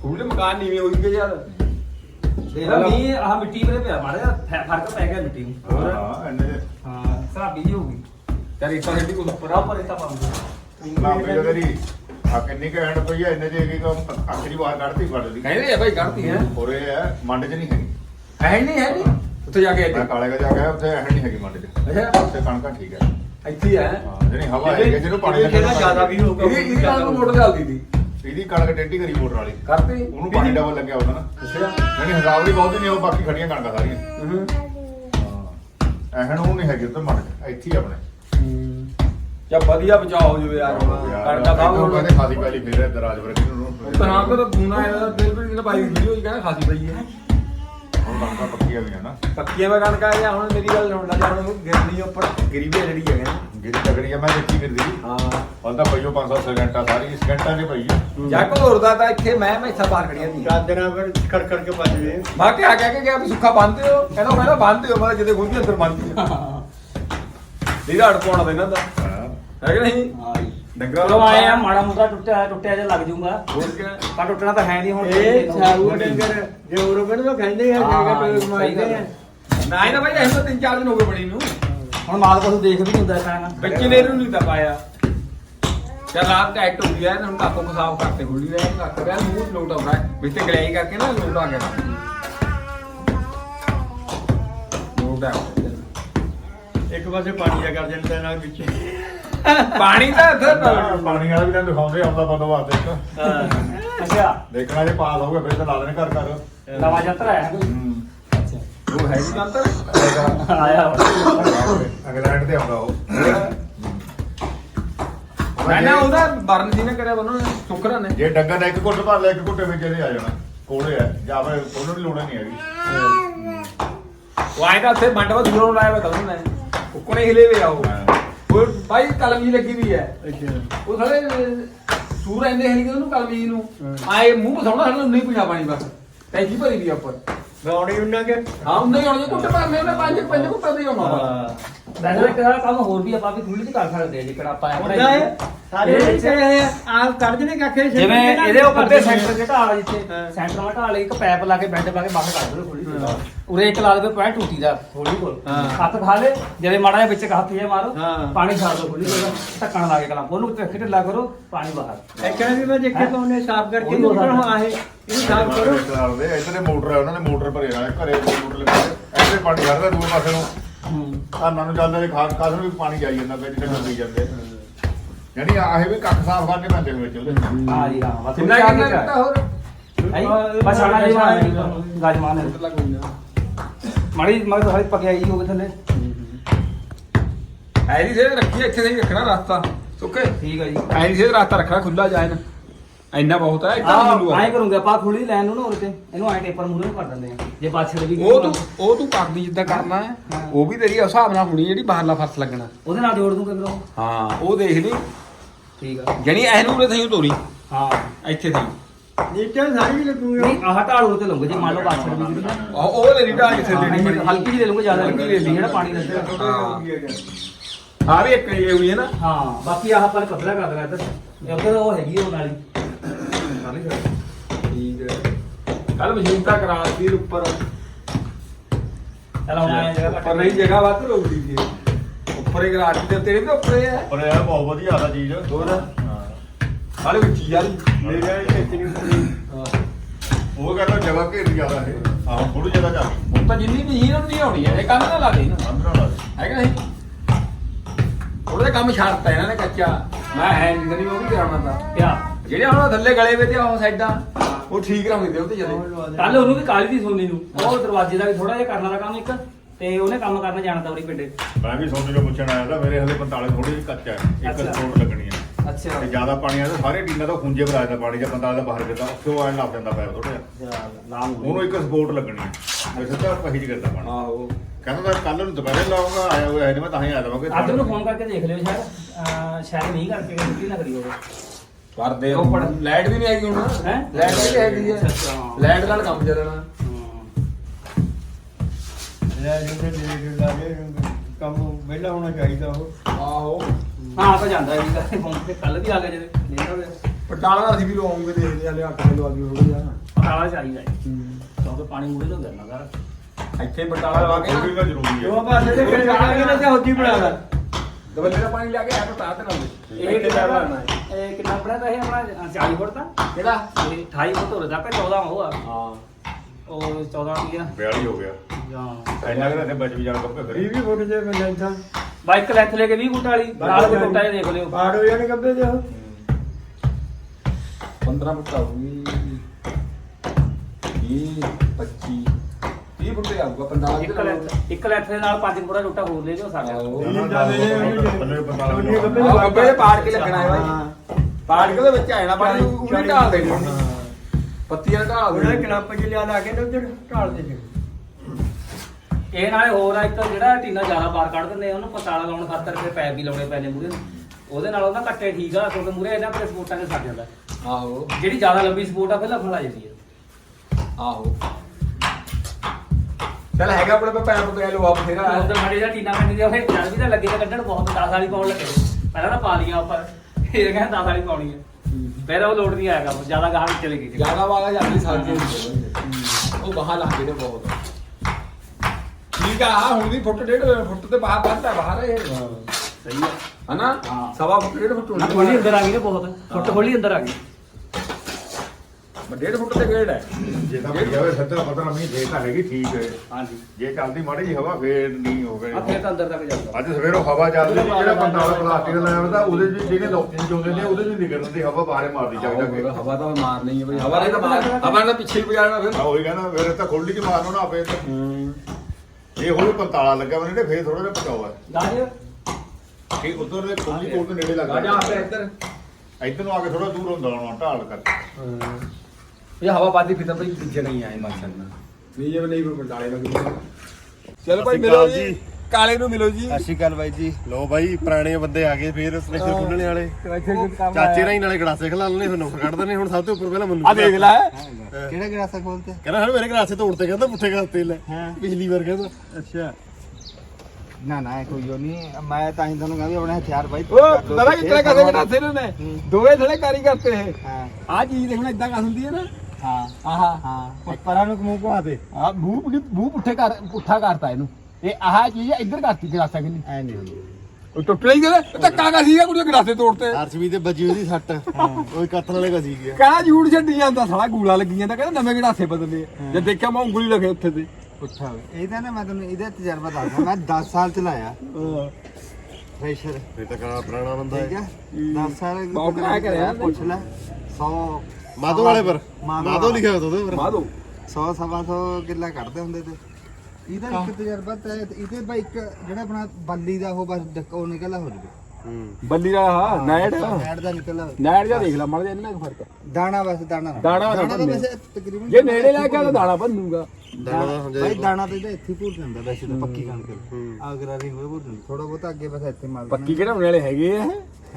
ਖੁੱਲੇ ਮਕਾਨ ਨੀਵੇਂ ਹੋਈ ਗਏ ਯਾਰ। ਦੇਖ ਮੀਂਹ ਆਹ ਮਿੱਟੀ ਮੇਰੇ ਪਿਆ ਮਾੜਾ ਜਿਹਾ ਫ਼ਰਕ ਪੈ ਗਿਆ ਮਿੱਟੀ ਨੂੰ। ਹਾਂ ਜਿਹੇ ਹਾਂ ਸਰਾਬੀ ਜੀ ਹੋ ਗਈ। ਯਾਰ ਇੱਟਾਂ ਹੱਡੀ ਕੋਲ ਪਰਾ ਪਰ ਇਤਾ ਪਾਉਂਦੇ ਵੀ ਤੇਰੀ ਆ। ਕਿੰਨੀ ਕੁ ਹੈਂਡ ਪਈ ਆ ਇੰਨੇ ਜਿਹੇ ਕਿ ਆਖਰੀ ਵਾਰ ਕੱਢਤੀ ਫੜਦੀ ਕਹਿੰਦੇ ਆ ਭਾਈ ਕੱਢਤੀ ਹੈ ਹੋਰੇ ਹੈ ਮੰਡ 'ਚ ਨਹੀਂ ਹੈਗੀ। ਹੈ ਨਹੀਂ ਹੈ ਨਹੀਂ ਉੱਥੇ ਜਾ ਕੇ ਇੱਥੇ। ਕਾਲੇ ਕਾ ਜਾ ਕੇ ਉੱਥੇ ਹੈਂਡ ਨਹੀਂ ਹੈਗੀ ਮੰਡ 'ਚ। ਅੱਛਾ। ਉੱਥੇ ਕਣਕਾਂ ਠੀਕ ਹੈ ਇੱਥੇ ਹੀ ਜਿਹੜੀ ਹਵਾ ਹੈ ਜਿਹਨੂੰ ਪਾਣੀ ਨਾਲ ਜ਼ਿਆਦਾ ਵੀ ਹੋਊਗਾ ਇਹਦੀ ਇਹਦੀ ਨਾਲ ਨੂੰ ਮੋਟਰ ਚੱਲਦੀ ਸੀ। ਇਹਦੀ ਕਣਕ ਟੇਢੀ ਕਰੀ ਮੋਟਰ ਵਾਲੀ। ਕਰਤੀ? ਉਹਨੂੰ ਪਾਣੀ ਡਬਲ ਲੱਗਿਆ ਉਹਦਾ ਨਾ। ਅੱਛਾ। ਜਿਹੜੀ ਹਿਸਾਬ ਦੀ ਬਹੁਤ ਨਹੀਂ ਉਹ ਬਾਕੀ ਖੜੀਆਂ ਕਣਕਾਂ ਸਾਰੀਆਂ। ਹੂੰ। ਹਾਂ। ਐਹਣ ਉਹ ਨਹੀਂ ਹੈਗੀ ਉੱਧਰ 'ਚ ਇੱਥੇ ਹੀ ਆਪਣੇ। ਜਾਂ ਵਧੀਆ ਬਚਾਅ ਹੋ ਜਵੇ ਯਾਰ। ਕਣਕਾਂ ਦਾ ਉਹ ਕਹਿੰਦੇ ਖਾਦੀ ਪਹਿਲੀ ਫੇਰ ਇੱਧਰ ਰਾਜ ਵਰਗੀ ਨੂੰ। ਤਾਂ ਨਾਮ ਤਾਂ ਬੂਨਾ ਇਹਦਾ ਵੀ ਜਿਹੜਾ ਪਾਈ ਵੀਡੀਓ ਹੀ ਕਹਿੰਦਾ ਖਾਸੀ ਪਈ ਹੈ। ਹੁਣ ਕਣਕਾਂ ਪੱਕੀਆਂ ਵੀ ਆ ਨਾ। ਪੱਕੀਆਂ ਮੈਂ ਕਣਕਾਂ ਆ ਹੁਣ ਮੇਰੀ ਗੱਲ ਸੁਣ ਲੈ ਜਾਂ ਹੁਣ ਗਿਰਨੀ ਉੱਪਰ ਗਰੀਬੀ ਜਿਹੜੀ ਹੈ ਕਹਿੰਦੇ। ਗਿਰੀ ਤਗੜੀ ਆ ਮੈਂ ਦੇਖੀ ਫਿਰਦੀ। ਹਾਂ। ਹੁਣ ਤਾਂ ਪਈਓ 500 ਸਕਿੰਟਾਂ ਸਾਰੀ ਸਕਿੰਟਾਂ 'ਚ ਪਈ ਆ। ਜਾਂ ਘੋਰਦਾ ਤਾਂ ਇੱਥੇ ਮੈਂ ਮੈਥਾ ਬਾਹਰ ਖੜੀਆਂ ਸੀ ਚਾਦਰਾਂ ਪਰ ਖੜ ਖੜ ਕੇ ਭੱਜ ਗਏ। ਮੈਂ ਕਿਹਾ ਕਹਿ ਕੇ ਗਿਆ ਵੀ ਸੁੱਖਾ ਬੰਨਦੇ ਹੋ ਕਹਿੰਦਾ ਮੈਂ ਨਾ ਬੰਨਦੇ ਹੋ ਮੈਂ ਕਿਹਾ ਜਦੋਂ ਖੁੱਦੀ ਅੰਦਰ ਬੰਨਦੀ ਆ ਲੀੜਾ ਅੜ ਪਾਉਣਾ ਤਾਂ ਇਹਨਾਂ ਦਾ। ਹਾਂ। ਹੈ ਕਿ ਨਹੀਂ? ਹਾਂ ਡੰਗਰਾਂ ਚਲੋ ਆਏ ਆ ਮਾੜਾ ਮੋਟਾ ਟੁੱਟਿਆ ਟੁੱਟਿਆ ਜਿਹਾ ਲੱਗ ਜਾਊਗਾ। ਹੋਰ ਕਿਆ? ਪਰ ਟੁੱਟਣਾ ਤਾਂ ਹੈ ਨਹੀਂ ਹੁਣ ਇਹ ਸਾਊ ਡੰਗਰ ਜੇ ਹੋਰ ਕੋਲ ਤਾਂ ਕਹਿੰਦੇ ਆ ਜੇਗਾ ਸਹੀ ਮਾਰਦੇ ਆ। ਨਾ ਨਾ ਭਾਈ ਇਹ ਤਾਂ ਤਿੰਨ ਚਾਰ ਦਿਨ ਹੋ ਗਏ ਬਣੀ ਨੂੰ। ਹੁਣ ਮਾਲ ਕੋਲ ਦੇਖ ਵੀ ਹੁੰਦਾ ਤਾਂ ਬੱਚੇ ਨੇ ਇਹਨੂੰ ਨਹੀਂ ਦਬਾਇਆ ਚੱਲ ਰਾਤ ਟੈਕਟ ਹੋ ਗਿਆ ਹੁਣ ਕਾਪੋਂ ਕੋ ਸਾਫ਼ ਕਰਤੇ ਖੁੱਲੀ ਰਹਿ ਰੱਖ ਰਿਹਾ ਮੂੰਹ ਲੋਟ ਆਉਂਦਾ। ਵਿੱਚ ਤੇ ਗਲਾਈ ਕਰਕੇ ਨਾ ਲੋਟ ਆ ਗਿਆ। ਲੋਟ ਆ ਇੱਕ ਪਾਸੇ ਪਾਣੀ ਜਾ ਕਰ ਦਿੰਦੇ ਨਾਲ ਵਿੱਚ। ਪਾਣੀ ਤਾਂ ਇੱਥੇ ਪਾਣੀ ਵਾਲਾ ਵੀ ਤਾਂ ਦਿਖਾਉਂਦੇ ਆਉਂਦਾ ਬੰਦੋਬਸਤ ਇੱਕ ਅੱਛਾ। ਦੇਖਣਾ ਜੇ ਪਾਸ ਹੋਊਗਾ ਫਿਰ ਤਾਂ ਲਾ ਦੇਣੇ ਘਰ ਘਰ। ਨਵਾਂ ਯੰਤਰ ਆਇਆ ਕੋਈ? ਹੂੰ। ਅੱਛਾ ਉਹ ਹੈ ਜੀ ਕੰਤਰ ਆਇਆ ਇੰਗਲੈਂਡ ਤੇ ਆਉਂਦਾ ਉਹ। ਮੈਂ ਨਾ ਉਹਦਾ ਬਰਨ ਸੀ ਨਾ ਕਰਿਆ ਉਹਨਾਂ ਨੇ ਸੁਕਰਾਂ ਨੇ। ਜੇ ਡੰਗਰ ਨੇ ਇੱਕ ਘੁੱਟ ਭਰ ਲਿਆ ਇੱਕ ਘੁੱਟੇ ਵਿੱਚ ਇਹਦੇ ਆ ਜਾਣਾ। ਕੋਲੇ ਆ ਜਾਂ ਫਿਰ ਉਹਨੂੰ ਵੀ ਲੋੜ ਨਹੀਂ ਹੈਗੀ। ਉਹ ਤਾਂ ਉੱਥੇ ਮੰਡਵਾ ਦੂਰੋਂ ਲਾਇਆ ਵਾ ਤਾਂ ਉਹਨੇ ਉੱਕਣੇ ਹਿਲੇ ਵੇ ਆ ਉਹ। ਉਹ ਭਾਈ ਕਲਮ ਜੀ ਲੱਗੀ ਵੀ ਹੈ। ਅੱਛਾ। ਉਹ ਸਾਲੇ ਸੂਰ ਐਂਦੇ ਹੈ ਕਿ ਉਹਨੂੰ ਕਲਮ ਜੀ ਨੂੰ ਆਏ ਮੂੰਹ ਪਸਾਉਣਾ ਸਾਡੇ ਨੂੰ ਨਹੀਂ ਪੀਣਾ ਪਾਣੀ ਬਸ। ਟੈਂਕੀ ਭਰੀ ਵੀ ਆ ਉੱਪਰ। ਗਾਉਣੀ ਉਹਨਾਂ ਕੇ। ਹਾਂ ਨਹੀਂ ਆਉਣੇ ਕੁੱਟ ਪਾਣੇ ਉਹਨੇ ਪੰਜ ਪੰਜ ਕੁੱਟ ਦੇ ਆਉਣਾ। ਵਾ। ਹਾਂ। ਵੈਸੇ ਇੱਕ ਕੰਮ ਹੋਰ ਵੀ ਆਪਾਂ ਵੀ ਖੁੱਲੀ ਚ ਕਰ ਸਕਦੇ ਆ ਜੇਕਰ ਆਪਾਂ ਐਂ ਹੁੰਦਾ ਹੈ ਸਾਰੇ ਕਹੇ ਆਪ ਕੱਢ ਜਨੇ ਕਾਖੇ ਜਿਵੇਂ ਇਹਦੇ ਉੱਪਰ ਤੇ ਸੈਂਟਰ ਢਾਲ ਆ ਜਿੱਥੇ ਹਾਂ। ਸੈਂਟਰ ਮਾ ਢਾਲ ਇੱਕ ਪੈਪ ਲਾ ਕੇ ਬੈੱਡ ਪਾ ਕੇ ਬਾਹਰ ਕੱਢ ਦੋ ਖੋਲੀ ਹਾਂ। ਉਰੇ ਇੱਕ ਲਾ ਦੇਵੇ ਪੁਆਇੰਟ ਟੂਟੀ ਦਾ ਖੋਲੀ ਕੋਲ। ਹਾਂ। ਹੱਥ ਖਾ ਲੈ ਜਦੋਂ ਮਾੜਾ ਜਿਹਾ ਵਿੱਚ ਇੱਕ ਹੱਥ ਜਿਹਾ ਮਾਰੋ ਹਾਂ। ਪਾਣੀ ਛੱਡ ਦੋ ਖੋਲੀ ਕੋਲ ਢੱਕਣ ਲਾ ਕੇ ਕਲਾਂ ਉਹਨੂੰ ਤੇ ਢਿੱਲਾ ਕਰੋ ਪਾਣੀ ਬਾਹਰ। ਇੱਕ ਵੀ ਮੈਂ ਦੇਖਿਆ ਤਾਂ ਉਹਨੇ ਸਾਫ਼ ਕਰਕੇ ਉਹਨੂੰ ਨਿਕਲ ਆਏ ਇਹਨੂੰ ਸਾਫ਼ ਕਰੋ। ਕਰਦੇ ਇਧਰੇ ਮੋਟਰ ਹੈ ਉਹਨਾਂ ਨੇ ਮੋਟਰ ਭਰੇ ਨਾਲ ਘਰੇ ਮੋਟਰ ਲੱਗੇ ਇਧਰੇ ਪਾਣੀ ਛੱਡਦਾ ਦੂਏ ਪਾਸੇ ਨੂੰ। ਹੂੰ। ਧਾਨਾਂ ਨੂੰ ਚੱਲਦਾ ਜੇ ਖਾਸ ਖਾਸ ਨੂੰ ਵੀ ਪਾਣੀ ਜਾਈ ਜਾਂਦਾ ਵਿੱਚ ਡੰਗਰ ਦੇਈ ਜਾਂਦੇ ਯਾਨੀ ਆਹੇ ਵੀ ਕੱਖ ਸਾਫ਼ ਕਰਨੇ ਪੈਂਦੇ ਨੇ ਵਿੱਚ ਉਹਦੇ ਹਾਂ ਜੀ ਹਾਂ ਬਸ ਕਿੰਨਾ ਕਿੰਨਾ ਹੋਰ? ਹੈ? ਬਸ ਆਣਾ ਜੀ। ਗਾਜਮਾਨ ਹੈ। ਮਾੜੀ ਮੈਂ ਤਾਂ ਹਲੇ ਪਕਿਆ ਹੀ ਹੋਵੇ ਥੱਲੇ। ਐ ਦੀ ਸੇ ਰੱਖੀ ਇੱਥੇ ਸਹੀ ਰੱਖਣਾ ਰਸਤਾ। ਓਕੇ ਠੀਕ ਹੈ ਜੀ। ਐ ਦੀ ਸੇ ਰਸਤਾ ਰੱਖਣਾ ਖੁੱਲਾ ਜਾਏ ਨਾ। ਇੰਨਾ ਬਹੁਤ ਹੈ ਇੱਦਾਂ ਨਹੀਂ ਆਹ ਮਿਲੂਗਾ ਐਂ ਕਰੂੰਗੇ ਆਪਾਂ ਥੋੜੀ ਲੈਣ ਨੂੰ ਨਾ ਉਰੇ ਤੇ। ਇਹਨੂੰ ਐਂ ਟੇਪਰ ਮੂਰੇ ਨੂੰ ਕਰ ਦਿੰਦੇ ਆ। ਜੇ ਬਾਛੜ ਵੀ ਉਹ ਤੂੰ ਉਹ ਤੂੰ ਕਰਦੀ ਜਿੱਦਾਂ ਕਰਨਾ ਹੈ। ਉਹ ਵੀ ਤੇਰੀ ਹਿਸਾਬ ਨਾਲ ਹੋਣੀ ਜਿਹੜੀ ਬਾਹਰਲਾ ਫਰਸ ਲੱਗਣਾ। ਉਹਦੇ ਨਾਲ ਜੋੜ ਦੂੰਗੇ ਫਿਰ ਉਹ ਹਾਂ ਉਹ ਦੇਖ ਲਈ। ਠੀਕ ਆ। ਜਣੀ ਇਹਨੂੰ ਉਰੇ ਥਈ ਤੋਰੀ। ਹਾਂ। ਇੱਥੇ ਥਈ। ਨੀਚੇ ਸਾਰੀ ਲੱਗੂਗੀ। ਨਹੀਂ ਆਹ ਢਾਲ ਉਰੇ ਤੇ ਲਊਂਗੇ ਜੇ ਮੰਨ ਲਓ ਬਾਛੜ ਵੀ ਗਿਰੀ ਨਾ। ਉਹ ਉਹ ਲੈਣੀ ਢਾਲ ਜਿੱਥੇ ਦੇਣੀ ਬਣੀ ਹਲਕੀ ਜਿਹੀ ਲੈ ਲੂੰਗੇ ਜ਼ਿਆਦਾ ਲੱਗੀ ਲੈ ਲਈ ਜਿਹੜਾ ਪਾਣੀ ਲੱਗਦਾ ਹਾਂ। ਆ ਵੀ ਇੱਕ ਇਹ ਹੋਈ ਹੈ ਨਾ। ਹਾਂ ਬਾਕੀ ਆਹ ਨੇ ਪਤਲਾ ਕਰ ਦੇਣਾ ਇੱਧਰ। ਇਹ ਉੱਧਰ ਉਹ ਹੈਗੀ ਉਹ ਨਾਲੀ। ਠੀਕ ਹੈ। ਕੱਲ ਮਸ਼ੀਨ ਤਾਂ ਕਰਾ ਦਿੱਤੀ ਉੱਪਰ। ਚਲ ਹੁਣ ਐਂ ਜਗ੍ਹਾ ਪਰ ਨਹੀਂ ਜਗ੍ਹਾ ਵੱਧ ਰੋਕਦੀ ਸੀ। ਉੱਪਰ ਹੀ ਕਰਾ ਦਿੱਤੀ ਤੇਰੇ ਵੀ ਤਾਂ ਉੱਪਰ ਹੀ ਹੈ। ਪਰ ਇਹ ਬਹੁਤ ਵਧੀਆ ਆਦਾ ਚੀਜ਼ ਹੋਰ? ਹਾਂ। ਹਾਲੇ ਵਿੱਚ ਹੀ ਯਾਰ ਮੇਰੇ ਖੇਤੀ ਨਹੀਂ ਉਹ ਕਹਿੰਦਾ ਜਗ੍ਹਾ ਘੇਰੀ ਜ਼ਿਆਦਾ ਇਹ। ਆਹ ਥੋੜੀ ਜਗ੍ਹਾ ਜਾ ਹੁਣ ਤਾਂ ਜਿੰਨੀ ਮਸ਼ੀਨ ਉਹਨੀ ਆਉਣੀ ਹੈ ਇਹ ਕੰਮ ਨਾ ਲਾ ਦੇ ਨਾ ਅੰਦਰੋਂ ਲਾ ਦੇ ਹੈ ਕਿ ਨਹੀਂ? ਉਹਦੇ ਕੰਮ ਛੱਡਤਾ ਇਹਨਾਂ ਨੇ ਕੱਚਾ। ਮੈਂ ਹੈ ਨਹੀਂ ਨਹੀਂ ਉਹ ਵੀ ਕਰਾਉਣਾ ਤਾਂ। ਕਿਆ? ਜਿਹੜੇ ਹੁਣ ਉਹ ਥੱਲੇ ਗਲੇ ਵੇ ਤੇ ਉਹ ਸਾਈਡਾਂ। ਉਹ ਠੀਕ ਕਰਾਉਂਦੇ ਉਹਦੇ ਜਦੇ ਕੱਲ ਉਹਨੂੰ ਵੀ ਕਾਲੀ ਦੀ ਸੋਨੀ ਨੂੰ। ਉਹ ਦਰਵਾਜ਼ੇ ਦਾ ਵੀ ਥੋੜਾ ਜਿਹਾ ਕਰਨ ਵਾਲਾ ਕੰਮ ਇੱਕ ਤੇ ਉਹਨੇ ਕੰਮ ਕਰਨ ਜਾਣਾ ਤਾ ਉਹਦੀ ਪਿੰਡੇ। ਮੈਂ ਵੀ ਸੋਨੀ ਨੂੰ ਪੁੱਛਣ ਆਇਆ ਤਾਂ ਮੇਰੇ ਹਲੇ 45 ਥੋੜੀ ਜਿਹੀ ਕੱਚਾ ਹੈ ਇੱਕ। ਸਪੋਰਟ ਲੱਗਣੀ ਹੈ ਅੱਛਾ। ਤੇ ਜ਼ਿਆਦਾ ਪਾਣੀ ਆਇਆ ਤਾਂ ਸਾਰੇ ਟੀਨਾਂ ਤੋਂ ਖੁੰਝੇ ਭਰਾ ਜਾਂਦਾ ਪਾਣੀ ਜਾਂ ਬੰਦਾ ਦਾ ਬਾਹਰ ਕਰਦਾ ਉੱਥੇ ਉਹ ਐਂ ਲੱਗ ਜਾਂਦਾ ਪੈਰ ਥੋੜਾ ਜਿਹਾ। ਨਾਮ ਉਹਨੂੰ ਇੱਕ ਸਪੋਰਟ ਲੱਗਣੀ ਹੈ। ਮੈਂ ਸਿੱਧਾ ਪਹੀ ਚ ਕਰਦਾ ਪਾਣੀ। ਆਹੋ। ਕਹਿੰਦਾ ਤਾਂ ਕੱਲ ਨੂੰ ਦੁਪਹਿਰੇ ਲਾਉਂਗਾ ਆਇਆ ਹੋਇਆ ਹੈ ਨਹੀਂ ਮੈਂ ਤਾਂ ਹੀ ਆ ਜਾਵਾਂਗੇ ਅੱਜ ਉਹਨੂੰ ਫੋਨ ਕਰਕੇ ਦੇਖ ਲਿਓ ਸ਼ਾਇਦ। ਸ਼ਾਇਦ ਨਹੀਂ ਕਰਕੇ ਛੁੱਟੀ ਨਾ ਕਰੀ ਹੋਵੇ। ਕਰਦੇ ਉਹ ਪੜ੍ਹ- ਲਾਈਟ ਵੀ ਨਹੀਂ ਹੈਗੀ ਹੁਣ। ਹੈਂ? ਲਾਈਟ ਵੀ ਹੈਗੀ। ਹੈ ਅੱਛਾ, ਹਾਂ। ਲਾਈਟ ਨਾਲ ਕੰਮ ਚੱਲਣਾ। ਲੈ ਜਿੰਦੇ ਦੇ ਲਾਗੇ ਕੰਮ ਪਹਿਲਾਂ ਹੋਣਾ ਚਾਹੀਦਾ ਉਹ। ਆਹੋ। ਹਾਂ ਤਾਂ ਜਾਂਦਾ ਵੀ ਕਰਕੇ ਫੋਨ ਤੇ ਕੱਲ ਵੀ ਆ ਗਿਆ ਜਦੇ ਨਹੀਂ ਹੋਵੇ ਪਟਾਲਾ ਅਸੀਂ ਵੀ ਲਵਾਉਂਗੇ ਦੇਖਦੇ ਹਾਲੇ 8 ਕਿਲੋ ਆ ਗਈ ਹੋ ਗਈ ਆ। ਕਾਲਾ ਚਾਹੀਦਾ ਹੈ। ਕਿਉਂਕਿ ਪਾਣੀ ਮੂਰੇ ਤੋਂ ਕਰਨਾ ਸਾਰਾ। ਇੱਥੇ ਪਟਾਲਾ ਲਵਾ ਕੇ ਨਾ ਨਾ ਜ਼ਰੂਰੀ ਹੈ। ਪਾਸੇ ਤੇ ਫਿਰ ਜਾਣਗੇ ਨਾ ਤੇ ਹੋਤੀ ਬਣਾ ਲੈ। ਦਵੱਲੇ ਦਾ ਪਾਣੀ ਲਿਆ ਕੇ ਐ ਪਟਾ ਤੇ ਨਾਲ ਇਹ ਕਿੰਨਾ ਬਣਾ ਇਹ ਕਿੰਨਾ ਬਣਾ ਤਾਂ ਇਹ ਆਪਣਾ? 40 ਫੁੱਟ ਦਾ? ਕਿਹੜਾ? ਇਹ 28 ਫੁੱਟ ਹੋ ਰਿਹਾ 14 ਉਹ ਆ। ਹਾਂ। ਉਹ 14 ਕੀ ਆ? 42 ਹੋ ਗਿਆ। ਜਾਂ ਇੰਨਾ ਕਿ ਇੱਥੇ ਬਚ ਵੀ ਜਾਣਾ ਕੱਪੇ ਇਹ ਫਿਰ। ਵੀ ਫੁੱਟ ਦੇ ਮੈਂ ਲੈਂਦਾ। ਬਾਈਕ ਲੈਥ ਲੈ ਕੇ 20 ਫੁੱਟ ਵਾਲੀ। ਨਾਲ ਕੋ ਟੁੱਟਾ ਜਿਹਾ ਦੇਖ ਲਿਓ। ਪਾੜ ਹੋ ਜਾਣੇ ਗੱਬੇ ਦੇ ਉਹ? 15 ਫੁੱਟ ਆਊਗੀ। 20 25 30 ਫੁੱਟ ਤੇ ਆਊਗਾ 45 ਇੱਕ ਲੈਥ ਇੱਕ ਲੈਥ ਦੇ ਨਾਲ 5 ਫੁੱਟ ਦਾ ਟੁੱਟਾ ਹੋਰ ਲੈ ਲਿਓ ਸਾਡੇ। ਗੱਬੇ ਦੇ ਪਾੜ ਕੇ ਲੱਗਣਾ ਹੈ। ਬਾਈ। ਪਾੜ ਕੇ ਉਹਦੇ ਵਿੱਚ ਆਣਾ ਪਾਣੀ ਉਹਨੇ ਢਾਲ ਦੇਣੀ। ਪੱਤੀਆਂ ਢਾਲ ਦੇਣੀ। ਕਨਾਪ ਚ ਲਿਆ ਲਾ ਕੇ ਨਾ ਉਧਰ ਢਾਲ ਦੇ ਦੇ ਇਹ ਨਾਲੇ ਹੋਰ ਆ ਇੱਕ ਜਿਹੜਾ ਟੀਨਾ ਜ਼ਿਆਦਾ ਬਾਹਰ ਕੱਢ ਦਿੰਦੇ ਆ ਉਹਨੂੰ ਪਤਾਲਾ ਲਾਉਣ ਖਾਤਰ ਫਿਰ ਪੈਪ ਵੀ ਲਾਉਣੇ ਪੈਣੇ ਮੂਰੇ ਉਹਦੇ ਨਾਲ ਉਹਦਾ ਕੱਟੇ ਠੀਕ ਆ ਕਿਉਂਕਿ ਮੂਰੇ ਇਹਨਾਂ ਪਰ ਸਪੋਰਟਾਂ ਦੇ ਸੱਟ ਜਾਂਦਾ। ਆਹੋ। ਜਿਹੜੀ ਜ਼ਿਆਦਾ ਲੰਬੀ ਸਪੋਰਟ ਆ ਫਿਰ ਲਫੜ ਆ ਜਾਂਦੀ ਹੈ ਆਹੋ। ਚੱਲ ਹੈਗਾ ਆਪਣੇ ਪਾ ਪੈਪ ਤੇ ਲਵਾ ਬਥੇਰਾ। ਉਧਰ ਸਾਡੇ ਜਿਹੜਾ ਟੀਨਾ ਪੈਂਦੀ ਦੇ ਉਹ ਚੱਲ ਵੀ ਤਾਂ ਲੱਗੇ ਤਾਂ ਕੱਢਣ ਬਹੁਤ 10 ਵਾਲੀ ਪਾਉਣ ਲੱਗੇ। ਪਹਿਲਾਂ ਤਾਂ ਪਾ ਲੀਆਂ ਉੱਪਰ ਇਹ ਕਹਿੰਦਾ 10 ਵਾਲੀ ਪਾਉਣੀ ਹੈ। ਫਿਰ ਉਹ ਲੋਡ ਨਹੀਂ ਆਇਆ ਕੰਮ ਜ਼ਿਆਦਾ ਗਾਹ ਵਿੱਚ ਚਲੇ ਗਈ ਜ਼ਿਆਦਾ ਵਾਲਾ ਜਾਂਦੀ ਸਾਜੇ ਉਹ ਬਾਹਰ ਲੱਗੇ ਨੇ ਬਹੁਤ। ਠੀਕ ਆ ਹੁਣ ਵੀ ਫੁੱਟ ਡੇਢ ਫੁੱਟ ਤੇ ਬਾਹਰ ਵੱਧਦਾ ਬਾਹਰ ਇਹ ਸਹੀ ਹੈ। ਹਨਾ? ਹਾਂ। ਸਵਾ ਫੁੱਟ ਡੇਢ ਫੁੱਟ ਨਾ ਹੋਣੀ ਖੋਲੀ ਅੰਦਰ ਆ ਗਈ ਨਾ ਬਹੁਤ ਫੁੱਟ ਖੋਲੀ ਅੰਦਰ ਆ ਗਈ। ਡੇਢ ਫੁੱਟ ਤੇ ਗੇੜ ਹੈ। ਜੇ ਤਾਂ ਭਈਆ ਵੇ ਸੱਜਾ ਪਤਾ ਨਹੀਂ ਜੇ ਤਾਂ ਹੈਗੀ ਠੀਕ ਹੈ। ਹਾਂਜੀ। ਜੇ ਚੱਲਦੀ ਮਾੜੀ ਜੀ ਹਵਾ ਫੇਰ ਨਹੀਂ ਹੋ ਗਈ। ਤਾਂ ਅੰਦਰ ਤੱਕ ਜਾਂਦਾ ਅੱਜ ਸਵੇਰੋਂ ਹਵਾ ਚੱਲਦੀ ਸੀ ਜਿਹੜਾ ਬੰਦਾ ਵਾਲਾ ਪਲਾਸਟਿਕ ਦਾ ਲਾਇਆ ਹੁੰਦਾ ਉਹਦੇ ਵਿੱਚ ਜਿਹੜੇ ਲੋਕਾਂ ਚੋਂਦੇ ਨੇ ਉਹਦੇ ਵਿੱਚ ਨਿਕਲਣ ਦੀ ਹਵਾ ਬਾਹਰੇ ਮਾਰਦੀ ਚੱਕ ਚੱਕ ਕੇ। ਹਵਾ ਤਾਂ ਮਾਰਨੀ ਹੈ ਬਈ। ਹਵਾ ਨੇ ਤਾਂ ਮਾਰ ਹਵਾ ਨੇ ਤਾਂ ਪਿੱਛੇ ਹੀ ਵਜਾਣਾ ਫਿਰ। ਆ ਉਹੀ ਕਹਿੰਦਾ ਫਿਰ ਤਾਂ ਖੋਲੀ ਚ ਮਾਰਨੋ ਨਾ ਆਪੇ ਤਾਂ। ਇਹ ਹੋਈ ਪੰਤਾਲਾ ਲੱਗਾ ਮੈਨੇ ਫੇਰ ਥੋੜਾ ਜਿਹਾ ਪਕਾਵਾ ਗਾਜ ਕਿ ਉਧਰ ਦੇ ਖੋਲੀ ਕੋਲ ਦੇ ਨੇੜੇ ਲੱਗਾ। ਰਾਜਾ ਆਪੇ ਇੱਧਰ। ਇੱਧਰ ਨੂੰ ਆ ਕੇ ਥੋੜਾ ਦੂਰ ਹੁੰਦਾ ਹੋਣਾ ਢਾਲ ਕਰ ਇਹ ਹਵਾ ਪਾਦੀ ਫਿਰ ਤਾਂ ਬਈ ਪਿੱਛੇ ਨਹੀਂ ਆਏ ਮਾਸ਼ਾਅੱਲਾ ਨਹੀਂ ਜੇ ਨਹੀਂ ਕੋਈ ਡਾਲੇ ਲੱਗ ਚਲੋ ਭਾਈ ਮਿਲੋ ਜੀ। ਕਾਲੇ ਨੂੰ ਮਿਲੋ ਜੀ। ਸਤਿ ਸ਼੍ਰੀ ਅਕਾਲ ਬਾਈ ਜੀ। ਲੋ ਬਾਈ ਪੁਰਾਣੇ ਬੰਦੇ ਆ ਗਏ ਫੇਰ ਸਪੈਸ਼ਲ ਖੁੱਲਣੇ ਵਾਲੇ। ਚਾਚੇ ਨਾਲ ਹੀ ਨਾਲੇ ਗੜਾਸੇ ਖਿਲਾ ਲੈਣੇ ਫਿਰ ਨੌਕਰ ਕੱਢ ਦੇਣੇ ਹੁਣ ਸਭ ਤੋਂ ਉੱਪਰ ਪਹਿਲਾਂ ਮੈਨੂੰ ਆ ਦੇਖ ਲੈ। ਕਿਹੜਾ ਗੜਾਸਾ ਖੋਲਤੇ? ਕਹਿੰਦਾ ਹਣ ਮੇਰੇ ਗੜਾਸੇ ਤੋੜਤੇ ਕਹਿੰਦਾ ਪੁੱਠੇ ਗਾਤੇ ਲੈ। ਪਿਛਲੀ ਵਾਰ ਕਹਿੰਦਾ ਅੱਛਾ। ਨਾ ਨਾ ਕੋਈ ਉਹ ਨਹੀਂ। ਮੈਂ ਤਾਂ ਹੀ ਤੁਹਾਨੂੰ ਕਹਿੰਦਾ ਵੀ ਆਪਣੇ ਹਥਿਆਰ ਬਾਈ ਉਹ ਦਾਦਾ ਕਿਤਨੇ ਕਸੇ ਘਟਾਸੇ ਨੇ ਦੋਵੇਂ ਥੜੇ ਕਾਰੀ ਕਰਤੇ ਹੈ। ਆ ਚੀਜ਼ ਦੇਖਣਾ ਇਦਾਂ ਕਰ ਹੁੰਦੀ ਹੈ ਨਾ। ਹਾਂ ਆਹਾ ਹਾਂ ਪਰਾਂ ਨੂੰ ਮੂੰਹ ਘੁਮਾਤੇ ਆ ਮੂੰਹ ਪੁੱਠੀ- ਮੂੰਹ ਪੁੱਠੇ ਕਰ ਪੁੱਠਾ ਕਰਤਾ ਇਹਨੂੰ। ਇਹ ਆਹ ਚੀਜ਼ ਇੱਧਰ ਕਰਤੀ ਗਲਾਸਾ ਕਿੰਨੀ? ਐ ਨਹੀਂ ਹੁੰਦੀ। ਉਹ ਟੁੱਟ ਲਈ ਗਏ ਧੱਕਾ ਕਰ ਸੀਗਾ ਕੁੜੀ ਗਲਾਸੇ ਤੋੜਤੇ। ਆਰਸੀਬੀ ਤੇ ਵੱਜੀ ਉਹਦੀ ਸੱਟ। ਉਹ ਕੱਥ ਨਾਲੇ ਕਸੀ ਗਿਆ ਕਹਿੰਦਾ ਜੂੜ ਛੱਡੀ ਜਾਂਦਾ ਸਾਲਾ ਗੂਲਾ ਲੱਗੀ ਜਾਂਦਾ ਕਹਿੰਦਾ ਨਵੇਂ ਗੜਾਸੇ ਬਦਲੇ ਆ। ਜਦ ਦੇਖਿਆ ਮੈਂ ਉਂਗਲੀ ਲਗੇ ਉੱਥੇ ਤੇ। ਪੁੱਠਾ ਇਹਦਾ ਨਾ ਮੈਂ ਤੁਹਾਨੂੰ ਇਹਦਾ ਤਜਰਬਾ ਦੱਸਦਾ ਮੈਂ 10 ਸਾਲ ਚਲਾਇਆ। ਫਰੈਸ਼ਰ ਫੇਰ ਤਾਂ ਕਰਾ ਪੁਰਾਣਾ ਬੰਦਾ ਠੀਕ ਹੈ। 10 ਸਾਲ ਬਹੁਤ ਕਰਾਇਆ ਕਰਿਆ। ਪੁੱਛ ਲੈ। 100 ਮਾਧੋ ਵਾਲੇ ਪਰ ਮਾਧੋ ਮਾਧੋ ਲਿਖਿਆ ਹੋਇਆ ਉਹਦੇ ਪਰ। ਮਾਦੋ 100 ਸਵਾ 100 ਕਿੱਲਾ ਕੱਢਦੇ ਹੁੰਦੇ ਤੇ। ਇਹਦਾ ਇੱਕ ਤਜਰਬਾ ਤਾਂ ਹੈ, ਇਹਦੇ ਬਾ ਇੱਕ ਜਿਹੜਾ ਆਪਣਾ ਬੱਲੀ ਦਾ ਉਹ ਬਸ ਡੱਕ- ਉਹ ਨਿਕਲਦਾ ਹੋ ਜਵੇ। ਬੱਲੀ ਦਾ ਹਾਂ ਨਾਇੜ ਹੈਡ ਦਾ ਨਿਕਲਦਾ ਹੋ ਨਾਇੜ ਜਾ ਦੇਖ ਲੈ ਮੜ ਜਾ ਇਹਨਾਂ ਦਾ ਫ਼ਰਕ ਦਾਣਾ ਬਸ ਦਾਣਾ। ਦਾਣਾ ਤਾਂ। ਵੈਸੇ ਤਕਰੀਬਨ ਜੇ ਨੇੜੇ ਲੈ ਕੇ ਆ ਤਾਂ ਦਾਣਾ ਭੰਨੂਗਾ ਦਾਣਾ ਦਾ ਭਾਈ ਜੇ ਦਾਣਾ ਤਾਂ ਇਹਦਾ ਇੱਥੇ ਹੀ ਭੁੱਟ ਜਾਂਦਾ ਵੈਸੇ ਤਾਂ ਪੱਕੀ ਕਣਕ ਆਗਰਾ ਨਹੀਂ ਹੋਏ ਭੁੱਟ ਥੋੜਾ ਬਹੁਤਾ ਅੱਗੇ ਬਸ ਇੱਥੇ ਮਾਰ ਪੱਕੀ ਕਿਹੜੇ ਵਾਲੇ ਹੈਗੇ ਆ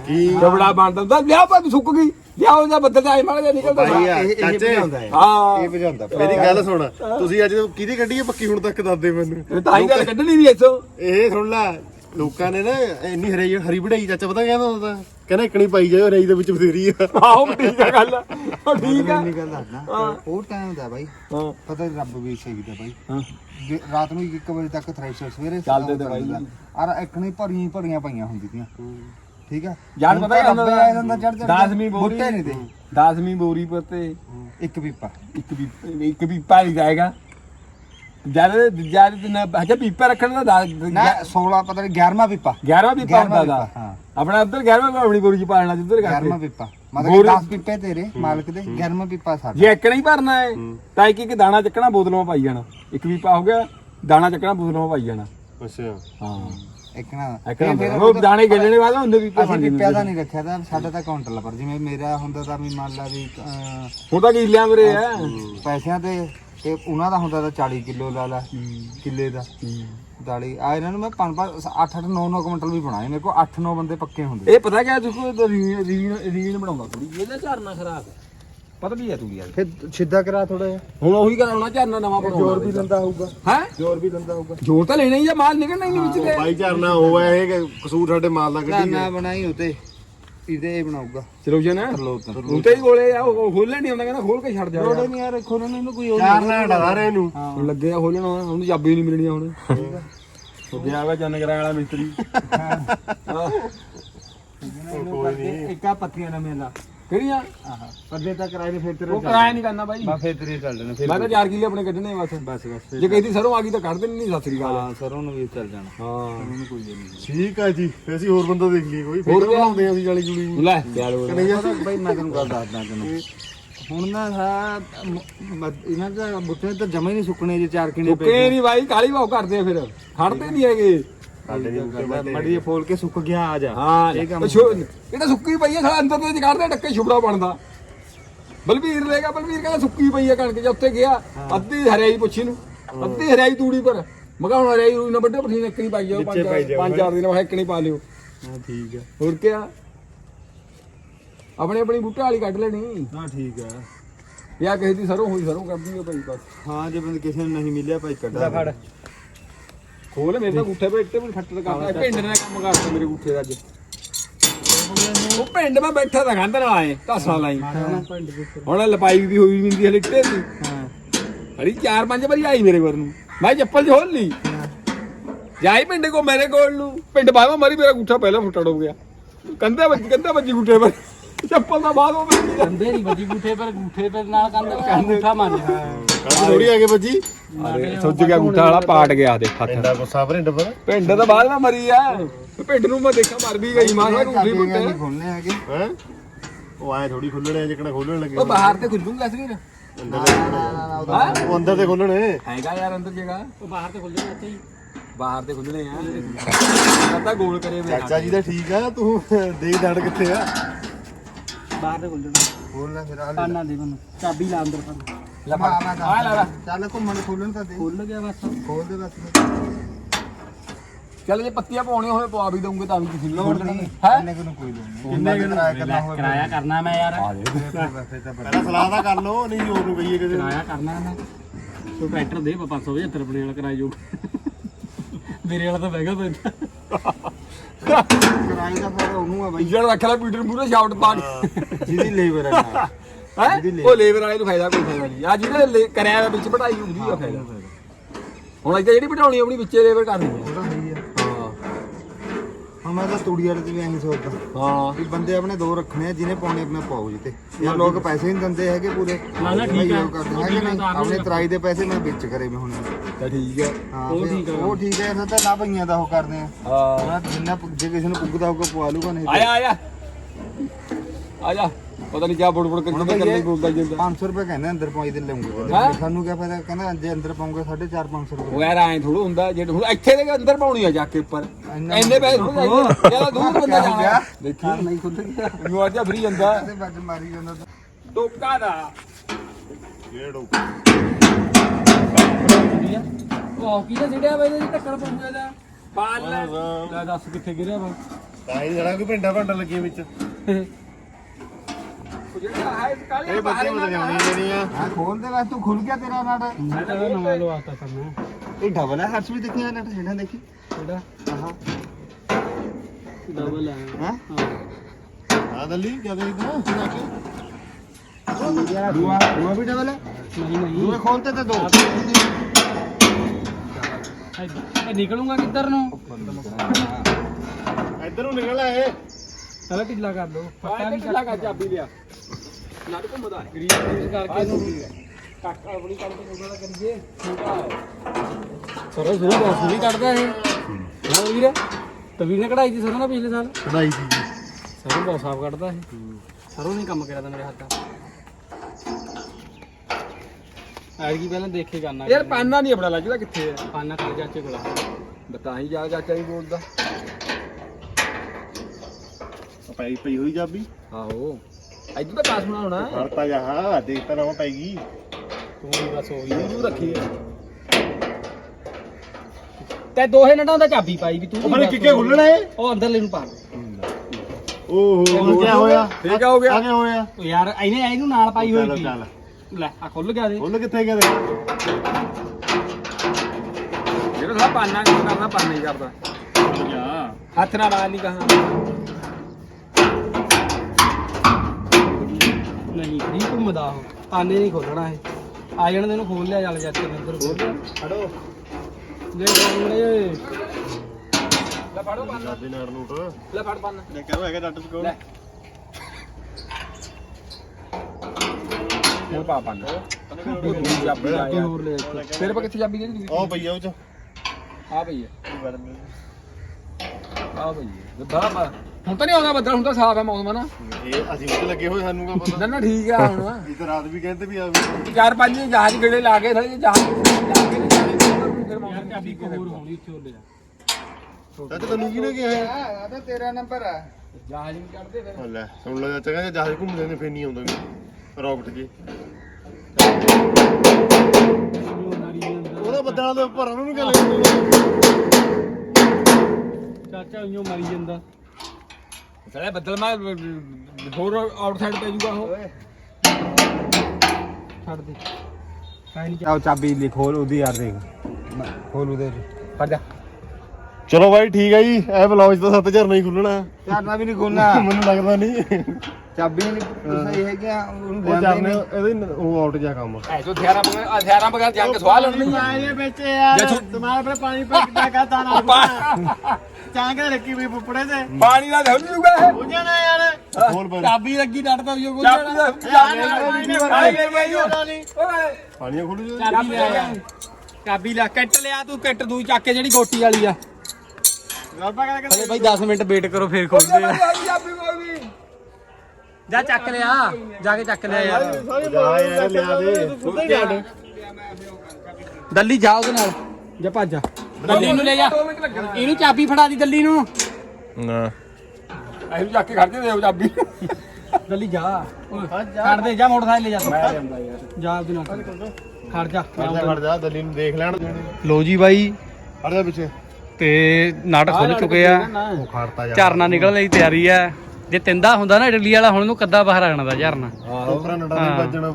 ਕੀ? ਜਬੜਾ ਬਣਦਾ ਹੁੰਦਾ ਵਿਆਹ ਪਰ ਸੁੱਕ ਗਈ ਵਿਆਹ ਹੋ ਜਾ ਬੱਦਲ ਆਏ ਮਾੜਾ ਜਿਹਾ ਨਿਕਲਦਾ। ਭਾਈ ਆ, ਇਹ ਇਹ ਚਾਚੇ। ਭਜਾਉਂਦਾ ਹੈ ਹਾਂ। ਇਹ ਭਜਾਉਂਦਾ। ਮੇਰੀ ਗੱਲ ਸੁਣ ਤੁਸੀਂ ਅੱਜ ਕਿਹਦੀ ਹੈ ਪੱਕੀ ਹੁਣ ਤੱਕ ਦੱਸ ਦੇ ਮੈਨੂੰ ਤਾਂ ਹੀ ਗੱਲ ਕੱਢਣੀ ਨਹੀਂ ਇੱਥੋਂ। ਇਹ ਸੁਣ ਲੈ ਲੋਕਾਂ ਨੇ ਨਾ ਇੰਨੀ ਹਰੀ ਹਰੀ ਵਢਾਈ ਚਾਚਾ ਪਤਾ ਕਹਿੰਦਾ ਹੁੰਦਾ ਕਹਿੰਦਾ ਇਕਣੀ ਪਾਈ ਜਾਓ ਹਰੀ ਦੇ ਵਿੱਚ ਬਥੇਰੀ ਆ। ਆਹੋ ਠੀਕ ਆ ਗੱਲ ਉਹ ਠੀਕ ਆ। ਇੰਨੀ ਗੱਲ ਦੱਸਦਾ ਉਹ ਟਾਈਮ ਦਾ ਬਾਈ ਹਾਂ। ਪਤਾ ਨੀ ਰੱਬ ਵੀ ਸਹੀ ਦਾ ਬਾਈ। ਹਾਂ। ਜੇ ਰਾਤ ਨੂੰ 1 ਵਜੇ ਤੱਕ ਥ੍ਰੈਸ਼ਰ ਸਵੇਰੇ ਚੱਲਦੇ ਤੇ ਬਾਈ। ਔਰ ਇੱਕਣੀ ਭਰੀਆਂ ਹੀ ਭਰੀਆਂ ਪਈਆਂ ਹੁੰਦੀਆਂ। ਠੀਕ ਆ? ਯਾਰ ਹੁਣ ਪਤਾ ਤਾਂ ਕੀ ਹੁੰਦਾ ਰੱਬੇ ਆ ਜਾਂਦਾ ਚੜ ਚੜ 10ਵੀਂ ਬੋਰੀ। ਬੁੱਟੇ ਨਹੀਂ ਦੇ। 10ਵੀਂ ਬੋਰੀ ਪਰ ਤੇ ਇੱਕ ਪੀਪਾ। ਇੱਕ ਵੀ ਇੱਕ ਪੀਪਾ ਨਹੀਂ ਜਾਏਗਾ। ਜਦ ਜਦ ਤੇ ਨਾ ਹਜੇ ਪੀਪਾ ਰੱਖਣ ਦਾ ਦਸ- ਨਾ 16 ਪਤਾ ਨਹੀਂ 11ਵਾਂ ਪੀਪਾ। 11ਵਾਂ ਪੀਪਾ ਹੁੰਦਾ ਦਾ। ਹਾਂ। ਆਪਣਾ ਉੱਧਰ 11ਵਾਂ ਆਪਣੀ ਬੋਰੀ ਚ ਪਾ ਲੈਣਾ ਜਿੱਧਰ 11ਵਾਂ ਕਰਦੇ ਪੀਪਾ। ਮਤਲਬ ਬੋਰੀ- 10 ਪੀਪੇ ਤੇਰੇ ਮਾਲਕ ਦੇ 11ਵਾਂ ਪੀਪਾ ਸਾਡਾ। ਜੇ ਇੱਕ ਨਹੀਂ ਭਰਨਾ ਹੈ ਤਾਂ ਇੱਕ ਇੱਕ ਦਾਣਾ ਚੱਕਣਾ ਬੋਤਲਾਂ ਪਾਈ ਜਾਣਾ। ਇੱਕ ਪੀਪਾ ਹੋ ਗਿਆ ਦਾਣਾ ਚੱਕਣਾ ਬੋਤਲਾਂ ਪਾਈ ਜਾਣਾ। ਅੱਛਾ। ਹਾਂ। ਇੱਕ ਨਾ ਇੱਕ ਫਿਰ- ਨਾ ਫਿਰ ਉਹ ਦਾਣੇ ਗਿੱਲਣੇ ਬਾਅਦ ਉਹਦੇ ਪੀਪੇ ਅਸੀਂ ਪੀਪਿਆ ਦਾ ਨਹੀਂ ਰੱਖਿਆ ਤਾਂ ਸਾਡਾ ਤਾਂ ਕਾਊਂਟਰ ਪਰ ਜਿਵੇਂ ਮੇਰਾ ਹੁੰਦਾ ਤਾਂ ਵੀ ਮੰਨ ਲਾ ਵੀ ਅਹ, ਹੁਣ ਤਾਂ ਕਿੱਲਿਆਂ ਮੇਰੇ ਆ। ਪੈਸਿਆਂ ਤੇ ਤੇ ਉਹਨਾਂ ਦਾ ਹੁੰਦਾ ਤਾਂ 40 ਕਿਲੋ ਲਾ ਲਾ ਕਿੱਲੇ ਦਾ। ਦਾਲੀ ਆ ਇਹਨਾਂ ਨੂੰ ਮੈਂ 5 5 8 8 9 9 ਕੁਇੰਟਲ ਵੀ ਬਣਾਏ ਮੇਰੇ ਕੋਲ 8 9 ਬੰਦੇ ਪੱਕੇ ਹੁੰਦੇ। ਇਹ ਪਤਾ ਕਿਆ ਦੇਖੋ ਰੀਣ ਰੀਣ ਬਣਾਉਂਦਾ ਥੋੜੀ ਇਹਦਾ ਝਰਨਾ ਖਰਾਬ ਹੈ। ਪਤਾ ਕੀ ਹੈ ਤੂੰ ਯਾਰ ਫਿਰ ਸਿੱਧਾ ਕਰਾ ਥੋੜਾ ਜਿਹਾ। ਹੁਣ ਉਹੀ ਕਰਾਉਣਾ ਝਰਨਾ ਨਵਾਂ ਬਣਾਉਣਾ ਜ਼ੋਰ ਵੀ ਲੰਦਾ ਹੋਊਗਾ। ਹੈ? ਜ਼ੋਰ ਵੀ ਲੰਦਾ ਹੋਊਗਾ। ਜੋਰ ਤਾਂ ਲੈਣਾ ਹੀ ਆ ਮਾਲ ਨਿਕਲਣਾ ਹੀ ਨਹੀਂ ਵਿੱਚ ਤੇ। ਬਾਈ ਝਰਨਾ ਉਹ ਹੈ ਇਹ ਕਿ ਕਸੂਰ ਸਾਡੇ ਮਾਲ ਦਾ ਨਾ ਕੱਢੀ ਨਾ ਬਣਾਈ ਉਤੇ। ਇਹਦੇ ਇਹ ਬਣਾਊਗਾ। ਚਲੋ ਜਨ ਤਰਲੋ ਤਰ ਹੁਣ ਤੇ ਹੀ ਗੋਲੇ ਆ ਉਹ ਖੋਲਣੇ ਨਹੀਂ ਆਉਂਦਾ ਕਹਿੰਦਾ ਖੋਲ ਕੇ ਛੱਡ ਜਾ ਰੋੜੇ ਨਹੀਂ ਯਾਰ ਖੋਲਣ ਨੂੰ ਇਹਨੂੰ ਕੋਈ ਉਹ ਚਾਰ ਨਾ ਡਾ ਰਹੇ ਨੂੰ ਹੁਣ ਲੱਗੇ ਆ ਖੋਲਣ ਉਹਨੂੰ ਚਾਬੀ ਨਹੀਂ ਮਿਲਣੀ ਹੁਣ। ਹੋ ਗਿਆ ਵਾ ਚੰਨ ਕਰਾਂ ਵਾਲਾ ਮਿਸਤਰੀ। ਕੋਈ ਨਹੀਂ ਇੱਕ ਪੱਤੀਆਂ ਦਾ ਮੇਲਾ। ਕਿਹੜੀਆਂ ਤਾਂ ਕਰਾਏ ਨੇ ਫਿਰ ਤੇਰੇ ਉਹ ਕਿਰਾਇਆ ਨਹੀਂ ਕਰਨਾ ਬਾਈ। ਬਾ ਫਿਰ ਤੇਰੇ ਚੱਲ ਜਾਣਾ ਫਿਰ ਮੈਂ ਤਾਂ 4 ਕਿੱਲੇ ਆਪਣੇ ਕੱਢਣੇ ਆ ਬਸ। ਬਸ ਬਸ ਜੇ ਕਿਸੇ ਦੀ ਸਰੋਂ ਆ ਗਈ ਤਾਂ ਕੱਢ ਦੇਣੀ ਨਹੀਂ ਸਤਿ ਸ੍ਰੀ ਅਕਾਲ। ਹਾਂ ਸਰੋਂ ਨੂੰ ਵੀ ਚੱਲ ਜਾਣਾ। ਹਾਂ। ਉਹਨੂੰ ਕੋਈ ਨਹੀਂ ਠੀਕ ਆ ਜੀ ਅਸੀਂ ਹੋਰ ਬੰਦਾ ਦੇਖ ਲਈਏ ਕੋਈ। ਹੋਰ ਫੇਰ ਕਿਆ? ਬਣਾਉਂਦੇ ਆ ਅਸੀਂ ਜਾਲੀ ਜੁਲੀ ਨੂੰ। ਲੈ। ਚੱਲ ਉਹ ਨਹੀਂ ਆ ਬਈ ਮੈਂ ਤੈਨੂੰ ਗੱਲ ਦੱਸਦਾ ਤੈਨੂੰ ਹੁਣ ਨਾ ਸਾ ਇਹਨਾਂ ਦਾ ਬੁੱਟੇ ਤਾਂ ਜਮਾ ਹੀ ਨਹੀਂ ਸੁੱਕਣੇ ਜੇ ਚਾਰ ਕਿਣੇ ਸੁੱਕੇ ਨਹੀਂ ਬਾਈ ਕਾਲੀ ਭਾਉ ਕਰਦੇ ਆ ਫਿਰ। ਖੜਦੇ ਨਹੀਂ ਹੈਗੇ। ਮੜੀ ਫੋਲ ਕੇ ਸੁੱਕ ਗਿਆ ਆ ਜਾ। ਹਾਂ ਇਹ ਕੰਮ ਉਹ ਛੋ- ਇਹ ਤਾਂ ਸੁੱਕੀ ਪਈ ਹੈ ਸਾਲਾ ਅੰਦਰ ਤੇ ਜਗਾੜਦੇ ਡੱਕੇ ਛੁਪੜਾ ਬਣਦਾ। ਬਲਵੀਰ ਲੈਗਾ ਬਲਵੀਰ ਕਹਿੰਦਾ ਸੁੱਕੀ ਪਈ ਹੈ ਕਣਕ ਜੇ ਉੱਤੇ ਗਿਆ ਅੱਧੀ ਹਰਿਆਈ ਪੁੱਛੀ ਨੂੰ। ਅੱਧੀ ਹਰਿਆਈ ਤੂੜੀ ਪਰ। ਮਗਾ ਹੁਣ ਹਰਿਆਈ ਰੂਈ ਨਾ ਵੱਡੇ ਪਠੀ ਨਹੀਂ ਪਾਈ ਜਾਓ ਪੰਜ ਚਾਰ ਦਿਨ ਬਾਅਦ ਇੱਕ ਨਹੀਂ ਪਾ ਲਿਓ। ਹਾਂ ਠੀਕ ਹੈ ਹੋਰ ਕਿਆ? ਆਪਣੇ ਆਪਣੀ ਬੂਟੇ ਵਾਲੀ ਕੱਢ ਲੈਣੀ। ਹਾਂ ਠੀਕ ਹੈ ਜਾਂ ਕਿਸੇ ਦੀ ਸਰੋਂ ਹੋਈ ਸਰੋਂ ਕਰਦੀ ਹੈ ਭਾਈ ਬਸ। ਹਾਂ ਜੇ ਬੰਦ ਕਿਸੇ ਨੂੰ ਨਹੀਂ ਮਿਲਿਆ ਭਾਈ ਕੱਢਾ ਫੜ। ਖੋਲ ਮੇਰੇ ਤਾਂ ਗੁੱਠੇ ਪੇ ਇੱਟੇ ਵੀ ਫੱਟੜ ਕਰਦਾ। ਭਿੰਡ ਨੇ ਕੰਮ ਕਰਤਾ ਮੇਰੇ ਗੁੱਠੇ ਦਾ ਅੱਜ। ਉਹ ਪਿੰਡ ਮੈਂ ਬੈਠਾ ਤਾਂ ਗੰਦ ਨਾਲ ਆਏ ਧਾਸਾਂ ਲਾਈ। ਹੁਣ ਲਪਾਈ ਵੀ ਹੋਈ ਮਿੰਦੀ ਹਲੇ ਟੇ ਸੀ ਹਾਂ। ਅੜੀ ਚਾਰ ਪੰਜ ਵਾਰੀ ਆਈ ਮੇਰੇ ਕੋਲ ਨੂੰ। ਮੈਂ ਚੱਪਲ ਖੋਲ ਲਈ। ਜਾਈ ਪਿੰਡ ਕੋ ਮੇਰੇ ਕੋਲ ਨੂੰ। ਪਿੰਡ ਬਾਹਰ ਮਰੀ ਮੇਰਾ ਗੁੱਠਾ ਪਹਿਲਾਂ ਫੁੱਟੜ ਹੋ ਗਿਆ। ਕੰਧੇ ਵੱਜ ਕੰਧੇ ਵੱਜੀ ਗੁੱਠੇ ਪਰ। ਚੱਪਲ ਦਾ ਬਾਅਦ ਵੱਜੀ। ਗਿਆ। ਕੰਦੇ ਨਹੀਂ ਵੱਜੀ ਗੁੱਠੇ ਪਰ ਗੁੱਠੇ ਪਰ ਨਾਲ ਗੁੱਠਾ ਮੰਨ ਕੱਲ ਥੋੜੀ ਆ ਗਏ ਬੱਜੀ ਅਰੇ ਸੁੱਜ ਗਿਆ ਗੁੱਠਾ ਵਾਲਾ ਪਾਟ ਗਿਆ ਦੇਖ ਹੱਥ। ਇੰਦਾ ਗੁੱਸਾ ਭਰਿੰਡ ਪਰ। ਪਿੰਡ ਦਾ ਬਾਅਦ ਮੈਂ ਮਰੀ ਆ। ਪਿੰਡ ਨੂੰ ਮੈਂ ਦੇਖਾਂ ਮਰ ਵੀ ਗਈ। ਮਾਂ ਦਾ ਗੁੱਠੀ ਖੋਲਨੇ ਹੈਗੇ। ਹੈ? ਉਹ ਆਏ ਥੋੜੀ ਖੁੱਲਣੇ ਜਿਕਣਾ ਖੋਲਣ ਲੱਗੇ। ਉਹ ਬਾਹਰ ਤੇ ਖੁੱਲੂਗਾ ਸਰੀਰ ਦੇ ਖੁੱਲਣੇ। ਉਹ ਅੰਦਰ ਤੇ ਖੋਲਣੇ ਹੈਗਾ ਯਾਰ ਅੰਦਰ ਜਗ੍ਹਾ। ਉਹ ਬਾਹਰ ਤੇ ਖੁੱਲ ਜਾਣਾ ਚਾਹੀਏ ਬਾਹਰ ਤੇ ਖੁੱਲਣੇ ਆ। ਅੱਧਾ ਗੋਲ ਕਰੇ ਵੇ ਚਾਚਾ ਜੀ ਦਾ ਠੀਕ ਆ। ਤੂੰ ਦੇਖ ਦੜ ਕਿੱਥੇ ਆ। ਬਾਹਰ ਤੇ ਖੁੱਲ ਜਾਣਾ ਖੋਲਣਾ ਫਿਰ ਆ ਪਾਣਾ ਦੇ ਮੈਨੂੰ। ਚਾਬੀ ਲਾ ਅੰਦਰ ਪਾ ਲੈ ਫੜ। ਆ ਲੈ ਲੈ। ਚੱਲ ਘੁੰਮਣ ਖੋਲਣ ਤਾਂ ਦੇ। ਖੁੱਲ ਗਿਆ ਬਸ। ਖੋਲ ਦੇ ਬਸ। ਚੱਲ ਜੇ ਪੱਤੀਆਂ ਪਾਉਣੀਆਂ ਹੋਵੇ ਪਵਾ ਵੀ ਦਊਂਗੇ ਤਾਂ ਵੀ ਕਿਸੇ ਨੂੰ ਲੋੜ ਨਹੀਂ। ਹੈ? ਇੰਨੇ ਕੁ ਨੂੰ ਕੋਈ ਲੋੜ ਨਹੀਂ। ਕਿੰਨੇ ਕੁ ਕਿਰਾਇਆ ਕਰਨਾ ਹੋਵੇ। ਕਿਰਾਇਆ ਕਰਨਾ ਮੈਂ ਯਾਰ। ਵੈਸੇ ਤਾਂ ਪਹਿਲਾਂ ਸਲਾਹ ਤਾਂ ਕਰ ਲਓ ਨਹੀਂ ਹੋਰ ਨੂੰ ਕਹੀਏ ਕਿਤੇ ਕਿਰਾਇਆ ਕਰਨਾ ਮੈਂ। ਤੂੰ ਟਰੈਕਟਰ ਦੇ 575 ਰੁਪਏ ਵਾਲਾ ਕਿਰਾਇਆ ਜੋ ਮੇਰੇ ਵਾਲਾ ਤਾਂ ਮਹਿੰਗਾ ਪੈਂਦਾ। ਕਿਰਾਇਆ ਤਾਂ ਫਿਰ ਉਹਨੂੰ ਆ ਬਾਈ। ਇੰਜਣ ਰੱਖ ਲੈ ਪੀਟਰ ਮੂਰੇ ਸ਼ਾਫਟ ਪਾ ਕੇ। ਜਿਹਦੀ ਲੇਬਰ ਹੈ। ਹੈ? ਜਿਹਦੀ ਉਹ ਲੇਬਰ ਵਾਲੇ ਨੂੰ ਫਾਇਦਾ ਕੋਈ ਫਾਇਦਾ ਨਹੀਂ। ਆ ਜਿਹਨੇ ਲੇ- ਕਰਿਆ ਹੋਇਆ ਵਿੱਚ ਪਟਾਈ ਹੁੰਦੀ ਆ ਫਾਇਦਾ। ਹੁਣ ਇੱਥੇ ਜਿਹੜੀ ਪਟਾਉਣੀ ਆਪਣੀ ਵਿੱਚੇ ਲੇਬਰ ਕਰਨੀ ਹੈ ਉਹਦਾ ਸਹੀ ਆ। ਹਾਂ। ਮੈਂ ਤਾਂ ਤੂੜੀ ਵਾਲੇ ਤੇ ਵੀ ਐਂ ਸੋਚਦਾ। ਹਾਂ। ਵੀ ਬੰਦੇ ਆਪਣੇ ਦੋ ਰੱਖਣੇ ਆ ਜਿਹਨੇ ਪਾਉਣੇ ਆਪਣੇ ਪਾਓ ਜੀ ਤੇ। ਯਾਰ ਲੋਕ ਪੈਸੇ ਨਹੀਂ ਦਿੰਦੇ ਹੈਗੇ ਪੂਰੇ। ਨਾ, ਨਾ, ਠੀਕ ਆ। ਉਹ ਉਹ ਆ, ਆਪਣੇ। ਤਰਾਈ ਦੇ ਪੈਸੇ ਮੈਂ ਵਿੱਚ ਕਰੇ ਮੈਂ ਹੁਣ। ਤਾਂ ਠੀਕ ਹੈ ਹਾਂ ਉਹ ਠੀਕ ਆ। ਉਹ ਠੀਕ ਹੈ ਫਿਰ ਤਾਂ ਨਾ ਭਈਆਂ ਦਾ ਉਹ ਕਰਦੇ ਆ। ਹਾਂ। ਜਿੰਨਾ ਜੇ ਕਿਸੇ ਨੂੰ ਪੁੱਗਦਾ ਹੋਊਗਾ ਪਵਾ ਲੂਗਾ ਨਹੀਂ ਆਇਆ ਆਇਆ। ਆਇਆ। ਪਤਾ ਨਹੀਂ ਕਿਆ ਬੁੜ ਬੁੜ ਕਰਕੇ ਤਾਂ ਨਹੀਂ ਬੋਲਦਾ ਜਿੰਦਾ 500 ਰੁਪਏ ਕਹਿੰਦੇ ਅੰਦਰ ਪਾਈ ਦੇ ਲਊਂਗੇ? ਸਾਨੂੰ ਕਿਆ ਫਾਇਦਾ ਕਹਿੰਦਾ ਜੇ ਅੰਦਰ ਪਾਉਂਗੇ 4.5 500 ਰੁਪਏ। ਉਹ ਯਾਰ ਐਂ ਥੋੜਾ ਹੁੰਦਾ ਜੇ ਹੁਣ ਇੱਥੇ ਦੇ ਅੰਦਰ ਪਾਉਣੀ ਆ ਜਾ ਕੇ ਉੱਪਰ। ਇੰਨਾ ਇੰਨੇ ਪੈਸੇ ਥੋੜਾ ਚਾਹੀਦੇ ਜ਼ਿਆਦਾ ਦੂਰ ਬੰਦਾ ਜਾਣਾ। ਗਿਆ? ਦੇਖੀ। ਨਹੀਂ ਖੁੱਲ ਗਿਆ। ਯੂ ਆਰ ਜਾ ਫਰੀ ਜਾਂਦਾ। ਤੇ ਵੱਜ ਮਾਰੀ ਜਾਂਦਾ ਟੋਕਾ ਦਾ। ਕਿਹੜੋ? ਉਹ ਕੀ ਦਾ ਜਿਹੜਾ ਬਾਈ ਜੀ ਟੱਕਰ ਪਊਗਾ ਦਾ ਪਾਲ ਲੈ। ਦੱਸ ਕਿੱਥੇ ਗਿਰਿਆ ਵਾ। ਤਾਂ ਹੀ ਜਣਾ ਕੋਈ ਪਿੰਡਾ ਭੰਡਾ ਲੱਗੇ ਵਿੱਚ। [LAUGHS] ਇਹ ਬੱਚੇ ਬਦਲਾਉਣੀ ਜਿਹੜੀਆਂ ਹਾਂ ਖੋਲ ਦੇ ਬਸ ਤੂੰ ਖੁੱਲ ਗਿਆ ਤੇਰਾ ਨਟ। ਮੈਂ ਤਾਂ ਨਵਾਂ ਲਵਾਤਾ ਕਰਨਾ ਇਹ ਡਬਲ ਹੈ ਹਰਸ਼ ਵੀ ਦੇਖਿਆ ਨਟ ਜਿਹੜਾ ਦੇਖੀ? ਕਿਹੜਾ? ਆਹਾ। ਡਬਲ ਹੈ? ਹਾਂ। ਆ ਦੱਲੀ ਕਿਆ ਦੇਖਦਾ ਸੁਣਾ ਕੇ ਦੂਆ। ਦੂਆ ਵੀ ਡਬਲ ਹੈ ਨਹੀਂ ਨਹੀਂ। ਦੂਏ ਖੋਲਤੇ ਤੇ ਦੋ। ਇਹ ਨਿਕਲੂਗਾ ਕਿੱਧਰ ਨੂੰ? ਇੱਧਰ ਨੂੰ ਨਿਕਲ ਆਏ। ਪਹਿਲਾਂ ਢਿੱਲਾ ਕਰ ਲਓ ਪੱਕਾ ਵੀ ਲੱਗਾ ਚਾਬੀ ਲਿਆ। ਨੜ ਘੁੰਮਦਾ ਗਰੀਬ ਕਰਕੇ ਇਹਨੂੰ ਕੱਟ ਆਪਣੀ ਕੱਟ ਕੇ ਉਹਦਾ ਕਰੀਏ ਸਰੋਂ ਸਰੋਂ ਬਹੁਤ ਸੋਹਣੀ ਕੱਢਦਾ ਇਹ। ਹਾਂ ਵੀਰ ਤਵੀਰ ਨੇ ਕਢਾਈ ਸੀ ਸਰੋਂ ਨਾ ਪਿਛਲੇ ਸਾਲ? ਕਢਾਈ ਸੀ ਜੀ। ਸਰੋਂ ਬਹੁਤ ਸਾਫ਼ ਕੱਢਦਾ ਇਹ। ਸਰੋਂ ਨਹੀਂ ਕੰਮ ਕਰਿਆ ਤਾਂ ਮੇਰੇ ਹੱਥਾਂ। ਐਤਕੀ ਪਹਿਲਾਂ ਦੇਖੇ ਕਰਨਾ ਯਾਰ ਪਾਨਾ ਨਹੀਂ ਆਪਣਾ ਲੱਜਦਾ ਕਿੱਥੇ ਹੈ ਪਾਨਾ ਕਰ ਚਾਚੇ ਕੋਲ ਬਤਾ ਹੀ ਜਾ ਚਾਚਾ ਹੀ ਬੋਲਦਾ। ਪਈ ਪਈ ਹੋਈ ਜਾਬੀ ਆਹੋ। ਤਾਂ ਕਾਸ ਹੋਣਾ। ਫੜਤਾ ਜਾ ਹਾਂ ਦੇਖਤਾ ਨਾ ਪੈਗੀ। ਤੂੰ ਵੀ ਬਸ ਹੋਈ ਤੂੰ ਰੱਖੀ ਹੈ ਤੇ ਦੋਹੇ ਨਟਾਂ ਦਾ ਚਾਬੀ ਪਾਈ ਵੀ ਤੂੰ ਉਹ ਕਿੱਕੇ ਖੁੱਲਣਾ ਏ ਉਹ ਅੰਦਰਲੇ ਨੂੰ ਪਾ ਓਹੋ ਹੁਣ ਕੀ ਹੋਇਆ? ਠੀਕ ਆ ਹੋ ਗਿਆ। ਆ ਗਿਆ ਹੋਇਆ? ਉਹ ਯਾਰ ਇਹਨੇ ਇਹਨੂੰ ਨਾਲ ਪਾਈ ਹੋਈ ਚੱਲ ਸੀ। ਚੱਲ। ਲੈ ਆ ਖੁੱਲ ਗਿਆ ਦੇ। ਹੁਣ ਕਿੱਥੇ ਗਿਆ ਦੇਖ। ਜਿਹੜਾ ਸਾ ਪਾਨਾ ਨਹੀਂ ਕਰਦਾ ਪਾਨਾ ਹੀ ਕਰਦਾ। ਜਾ ਹੱਥ ਨਾਲ ਨਹੀਂ ਕਹਾ। ਨਹੀਂ ਨਹੀਂ ਘੁੰਮਦਾ ਉਹ। ਪਾਨੇ ਨਹੀਂ ਖੋਲਣਾ ਇਹ। ਆ ਜਾਣ ਦੇ ਨੂੰ ਖੋਲ ਲਿਆ ਚੱਲ ਜਾ ਕੇ ਅੰਦਰ ਖੋਲ ਲਿਆ ਫੜੋ ਦੇ ਖੋਲੇ ਲੈ ਫੜੋ ਪਾਨਾ। ਦੇ ਨਾਲ ਨੂਟ ਲੈ ਫੜ ਪਾਨਾ। ਲੈ ਕਰੋ ਹੈਗਾ ਡਾਟਾ ਸਕੋਰ ਲੈ। ਉਹ ਪਾ ਪਾਨਾ। ਚਾਬੀ ਆ। ਹੋਰ ਲੈ। ਤੇਰੇ ਪਾ ਕਿੱਥੇ ਚਾਬੀ ਦੇ ਦੀ ਉਹ ਪਈ ਆ ਉਹ ਚ। ਆ ਹੈ ਆ। ਪਈ ਹੈ ਬਾ ਹੁਣ ਤਾਂ ਨਹੀਂ ਆਉਂਦਾ ਬੱਦਲ ਹੁਣ ਤਾਂ ਸਾਫ਼ ਹੈ ਮੌਸਮ ਨਾ ਇਹ ਅਸੀਂ ਵਿੱਚ ਲੱਗੇ ਹੋਏ ਸਾਨੂੰ ਕਾ ਪਤਾ ਨਾ ਨਾ ਠੀਕ ਆ ਹੁਣ ਇਹ ਤਾਂ ਰਾਤ ਵੀ ਕਹਿੰਦੇ ਵੀ ਆ ਚਾਰ ਪੰਜ ਜਹਾਜ਼ ਗੇੜੇ ਲਾ ਕੇ ਥਲੇ ਜਹਾਜ਼ ਜਾ ਕੇ ਫਿਰ ਮੌਸਮ ਚਾਬੀ ਇੱਕ ਹੋਰ ਹੋਣੀ ਉੱਥੇ ਹੋਰ ਲੈ ਜਾ ਚਾਚਾ ਤੈਨੂੰ ਕੀ ਨੇ ਕਿਹਾ ਹੈ ਆ ਤਾਂ ਤੇਰਾ ਨੰਬਰ ਆ। ਜਹਾਜ਼ ਨਹੀਂ ਚੜਦੇ ਫਿਰ। ਲੈ ਸੁਣ ਲੈ ਚਾਚਾ ਕਹਿੰਦਾ ਜਹਾਜ਼ ਘੁੰਮਦੇ ਨੇ ਫੇਰ ਨਹੀਂ ਆਉਂਦਾ ਰੌਕਟ ਜੀ। ਉਹਦਾ ਬੱਦਲਾਂ ਦੇ ਉੱਪਰ ਉਹਨੂੰ ਕਿਆ ਲੱਗਦਾ ਚਾਚਾ ਉਈਓ ਮਰੀ ਜਾਂਦਾ। ਸਾਲੇ ਬੱਦਲ ਮੈਂ ਹੋਰ ਆਊਟਸਾਈਡ ਪੈ ਜੂਗਾ ਉਹ। ਛੱਡ ਦੇ। ਕਾਈ ਨਹੀਂ ਆਓ ਚਾਬੀ ਲਿਖੋਲ ਉਹਦੀ ਯਾਰ ਦੇਖ। ਖੋਲ ਉਹਦੇ ਫੜ ਜਾ। ਚਲੋ ਬਾਈ ਠੀਕ ਹੈ ਜੀ। ਇਹ ਬਲੌਜ ਤਾਂ 7000 ਨਹੀਂ ਖੁੱਲਣਾ। ਝਰਨਾ ਵੀ ਨਹੀਂ ਖੋਲਣਾ। ਮੈਨੂੰ ਲੱਗਦਾ ਨਹੀਂ। ਚਾਬੀ ਨਹੀਂ ਸਹੀ ਹੈ ਕਿ ਉਹਨੂੰ ਚਰਨੇ ਨਹੀਂ ਇਹਦੇ ਉਹ ਆਊਟ ਜਾ ਕੰਮ ਐਸੋ ਥਿਆਰਾ ਬਗੈਰ ਥਿਆਰਾ ਬਗੈਰ ਜੰਗ ਸਵਾਹ ਲੜਨੀ ਆ ਆਏ ਵਿੱਚ ਯਾਰ ਦਿਮਾਗ ਤੇ ਪਾਣੀ ਪੱਕਦਾ ਕਾ ਤਾਣਾ ਚਾਂਗ ਰੱਖੀ ਵੀ ਪੁੱਪੜੇ ਤੇ। ਪਾਣੀ ਨਾਲ ਹੋ ਜੂਗਾ ਇਹ। ਹੋ ਜਾਣਾ ਯਾਰ। ਹੋਰ ਬਾਈ ਚਾਬੀ ਲੱਗੀ ਡੱਟ ਤਾਂ ਜੋ ਚਾਬੀ ਦਾ ਚਾਬੀ ਪਾਣੀਆਂ ਖੁੱਲ ਜੂ ਚਾਬੀ ਲੈ ਚਾਬੀ ਲੈ ਕੱਟ ਲਿਆ ਤੂੰ ਕੱਟ ਦੂਈ ਚੱਕ ਕੇ ਜਿਹੜੀ ਗੋਟੀ ਵਾਲੀ ਆ। ਰੱਬਾ ਕਹਿੰਦਾ ਹਲੇ ਬਾਈ 10 ਮਿੰਟ ਵੇਟ ਕਰੋ ਫੇਰ ਖੋਲਦੇ ਆ। ਚਾਬੀ ਕੋਈ ਵੀ ਜਾ ਚੱਕ ਲਿਆ ਜਾ ਕੇ ਚੱਕ ਲਿਆ ਯਾਰ। ਜਾ ਯਾਰ ਲਿਆ ਦੇ। ਦੱਲੀ ਜਾ ਉਹਦੇ ਨਾਲ ਜਾ ਭੱਜ ਜਾ। ਦੱਲੀ ਨੂੰ ਲੈ ਜਾ। ਇਹਨੂੰ ਚਾਬੀ ਫੜਾ ਦੀ ਦੱਲੀ ਨੂੰ। ਨਾ। ਐਸੋ ਚੱਕ ਕੇ ਖੜਦੇ ਦੇ ਚਾਬੀ। ਦੱਲੀ ਜਾ। ਛੱਡ ਦੇ ਜਾ ਮੋਟਰਸਾਈਕਲ ਲੈ ਜਾ। ਤੂੰ ਜਾ ਉਹਦੇ ਨਾਲ। ਖੜ ਜਾ ਖੜ ਜਾ ਖੜ ਜਾ ਦਿੱਲੀ ਨੂੰ ਦੇਖ ਲੈਣ। ਲੋ ਜੀ ਬਾਈ। ਖੜ ਜਾ ਪਿੱਛੇ। ਤੇ ਨਾਟ ਖੁੱਲ ਚੁੱਕੇ ਆ। ਉਹ ਖੜਤਾ ਜਾ ਝਰਨਾ ਨਿਕਲਣ ਲਈ ਤਿਆਰੀ ਆ। ਜੇ ਤਿੰਦਾ ਹੁੰਦਾ ਨਾ ਇਡਲੀ ਵਾਲਾ ਹੁਣ ਨੂੰ ਕੱਦਾ ਬਾਹਰ ਆਣਾ ਦਾ ਝਰਨਾ। ਆਹ। ਉਪਰਾਂ ਨੜਾ ਨਹੀਂ ਹਾਂ। ਵੱਜਣਾ।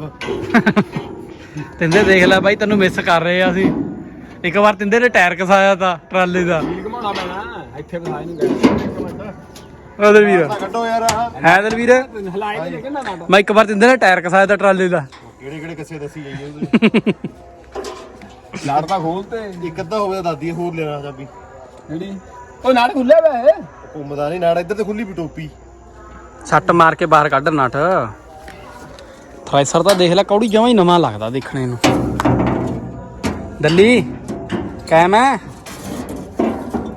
ਤਿੰਦੇ ਦੇਖ ਲੈ ਬਾਈ ਤੈਨੂੰ ਮਿਸ ਕਰ ਰਹੇ ਆ ਅਸੀਂ। ਇੱਕ ਵਾਰ ਤਿੰਦੇ ਨੇ ਟਾਇਰ ਕਸਾਇਆ ਤਾ ਟਰਾਲੇ ਦਾ। ਘਮਾਉਣਾ ਪੈਣਾ ਇੱਥੇ ਬਸਾਈ ਨਹੀਂ ਗਏ ਉਹਦੇ ਵੀਰ। ਤਾਂ ਕੱਢੋ ਯਾਰ ਆਹ। ਹੈ ਦਿਲ ਵੀਰ। ਹਲਾਈ ਨਹੀਂ ਕਿੰਨਾ ਨਾ ਮੈਂ ਇੱਕ ਵਾਰ ਤਿੰਦੇ ਨੇ ਟਾਇਰ ਕਸਾਇਆ ਤਾ ਟਰਾਲੇ ਦਾ। ਕਿਹੜੇ ਕਿਹੜੇ ਕੱਸੇ ਦੱਸੀ ਜਾਈਏ ਉਹਦੇ ਲਾੜ ਤਾਂ ਖੋਲਤੇ ਇੱਕ ਅੱਧਾ ਹੋਵੇ ਤਾਂ ਦਾਦੀ ਹੋਰ ਲੈਣਾ ਚਾਬੀ। ਜਿਹੜੀ ਉਹ ਨਾੜ ਖੁੱਲਿਆ ਵਾ ਇਹ। ਘੁੰਮਦਾ ਨਹੀਂ ਨਾੜ ਇੱਧਰ ਤੇ ਖੁੱਲੀ ਵੀ ਟੋਪੀ। ਸੱਟ ਮਾਰ ਕੇ ਬਾਹਰ ਕੱਢ ਨਟ ਥ੍ਰੈਸ਼ਰ ਤਾਂ ਦੇਖ ਲੈ ਕੌੜੀ ਜਮਾਂ ਹੀ ਨਵਾਂ ਲੱਗਦਾ ਦੇਖਣੇ ਨੂੰ। ਦੱਲੀ ਕਾਇਮ ਹੈ?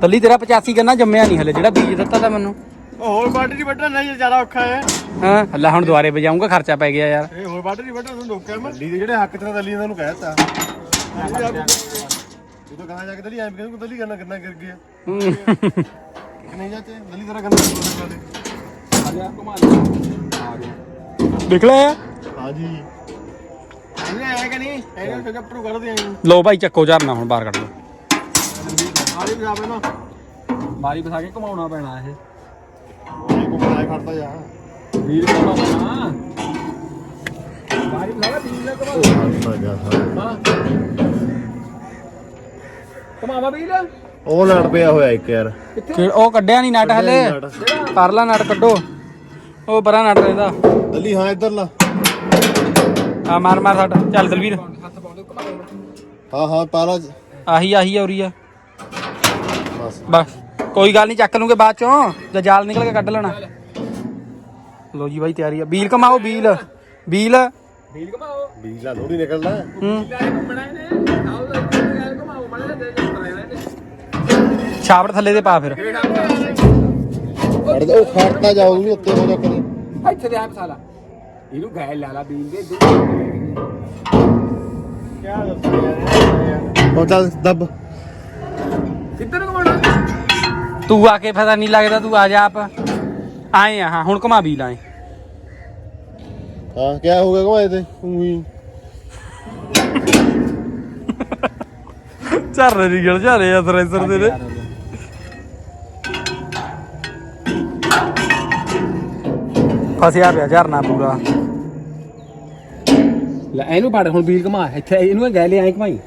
ਦੱਲੀ ਤੇਰਾ 85 ਗੰਨਾ ਜੰਮਿਆ ਨਹੀਂ ਹਲੇ ਜਿਹੜਾ ਬੀਜ ਦਿੱਤਾ ਤਾਂ ਮੈਨੂੰ। ਹੋਰ ਬਾਟਰੀ ਵੱਢਣਾ ਨਹੀਂ ਜ਼ਿਆਦਾ ਔਖਾ ਹੈ। ਹਾਂ ਲੈ ਹੁਣ ਦੁਬਾਰੇ ਵਜਾਉਂਗਾ ਖਰਚਾ ਪੈ ਗਿਆ ਯਾਰ। ਇਹ ਹੋਰ ਬਾਟਰੀ ਵੱਢਣਾ ਤੁਹਾਨੂੰ ਰੋਕਿਆ ਮੈਂ। ਦੇ ਜਿਹੜੇ ਹੱਕ ਚ ਦਿੱਲੀ ਇਹਨਾਂ ਨੂੰ ਕਹਿਤਾ ਤੂੰ ਤਾਂ ਕਹਾਂ ਜਾ ਕੇ ਦਿੱਲੀ ਐਂ ਕਹਿੰਦਾ ਦਿੱਲੀ ਕਰਨਾ ਕਿੰਨਾ ਕਰ ਗਿਆ। ਨਹੀਂ ਜਾਤੇ ਦਿੱਲੀ ਤੇਰਾ ਗੰਨਾ ਆ ਗਿਆ ਘੁਮਾ ਆ ਗਿਆ ਦੇਖ ਲਿਆ ਹਾਂਜੀ ਨਹੀਂ? ਨਹੀਂ ਲੋ ਭਾਈ ਚੱਕੋ ਝਰਨਾ ਹੁਣ ਬਾਹਰ ਕੱਢ ਲਓ। ਆਲੀ ਵੀ ਜਾਵੇ ਨਾ ਮਾਰੀ ਬਸਾ ਕੇ ਘਮਾਉਣਾ ਪੈਣਾ ਇਹ। ਇਹ ਘੁੰਮਣਾ ਖੜਦਾ ਜਾ ਵੀਰ ਘਮਾਉਣਾ ਪੈਣਾ। ਮਾਰੀ ਬਸਾ ਕੇ ਵੀਰ ਘਮਾਉਣਾ ਖੜਦਾ ਜਾ ਹਾਂ। ਘਮਾਵਾ ਵੀਰ। ਉਹ ਲੜ ਪਿਆ ਹੋਇਆ ਇੱਕ ਯਾਰ। ਕਿ ਉਹ ਕੱਢਿਆ ਨਹੀਂ ਨਟ ਹਲੇ। ਕਰ ਲਾ ਨਟ ਕੱਢੋ। ਉਹ ਪਰਾਂ ਨਟ ਰਹਿੰਦਾ। ਦਿੱਲੀ ਹਾਂ ਇੱਧਰ ਲਾ। ਆ ਮਾਰ ਮਾਰ ਸਾਡਾ ਚੱਲ ਦਲਵੀਰ। ਹਾਂ ਹਾਂ ਪਾਲਾ ਆਹੀ ਆਹੀ ਔਰੀ ਆ। ਬਸ। ਕੋਈ ਗੱਲ ਨਹੀਂ ਚੱਕ ਲੂੰਗੇ ਬਾਅਦ ਚੋਂ। ਜੇ ਜਾਲ ਨਿਕਲ ਕੇ ਕੱਢ ਲੈਣਾ। ਲੋ ਜੀ ਬਾਈ ਤਿਆਰੀ ਆ। ਬੀਲ ਕਮਾਓ ਬੀਲ। ਬੀਲ। ਵੀਰ ਘਮਾਓ। ਬੀਜਲਾ ਥੋੜੀ ਨਿਕਲਣਾ ਹੂੰ। ਲੈ ਘੁੰਮਣਾ ਇਹਨੇ। ਆਓ ਲੈ ਘਮਾਓ ਮੜੇ ਦੇ ਦੇ ਕਰਾਇਆ ਇਹਨੇ। ਛਾਪੜ ਥੱਲੇ ਤੇ ਪਾ ਫਿਰ। ਖੜਦਾ ਉਹ ਜਾਓ ਵੀ ਉੱਤੇ ਹੋ ਜਾ ਕਰੇ ਇੱਥੇ ਦੇ ਆ ਬਸਾਲਾ ਇਹਨੂੰ ਗੈਲ ਲਾ ਲਾ ਵੀਰ ਦੇ ਉਹ ਚੱਲ ਦੱਬ। ਘਮਾਉਣਾ ਤੂੰ ਆ ਕੇ ਪਤਾ ਨਹੀਂ ਲੱਗਦਾ ਤੂੰ ਆ ਜਾ ਆਪ। ਆਏ ਆ ਹਾਂ ਹੁਣ ਘੁਮਾ ਬੀਲ ਆਏ ਹਾਂ ਕਿਆ ਹੋ ਗਿਆ ਘਮਾਏ ਤੇ? ਉਹੀ ਝਰਨੇ ਦੀ ਗਿਲ ਝਾਰੇ ਆ ਥਰੈਸਰ ਦੇ ਨੇ ਫਸਿਆ ਪਿਆ ਝਰਨਾ ਪੂਰਾ। ਲੈ ਇਹਨੂੰ ਫੜ ਹੁਣ ਵੀਰ ਘਮਾ ਇੱਥੇ ਇਹਨੂੰ ਗੈਲ ਐਂ ਘਮਾਈ।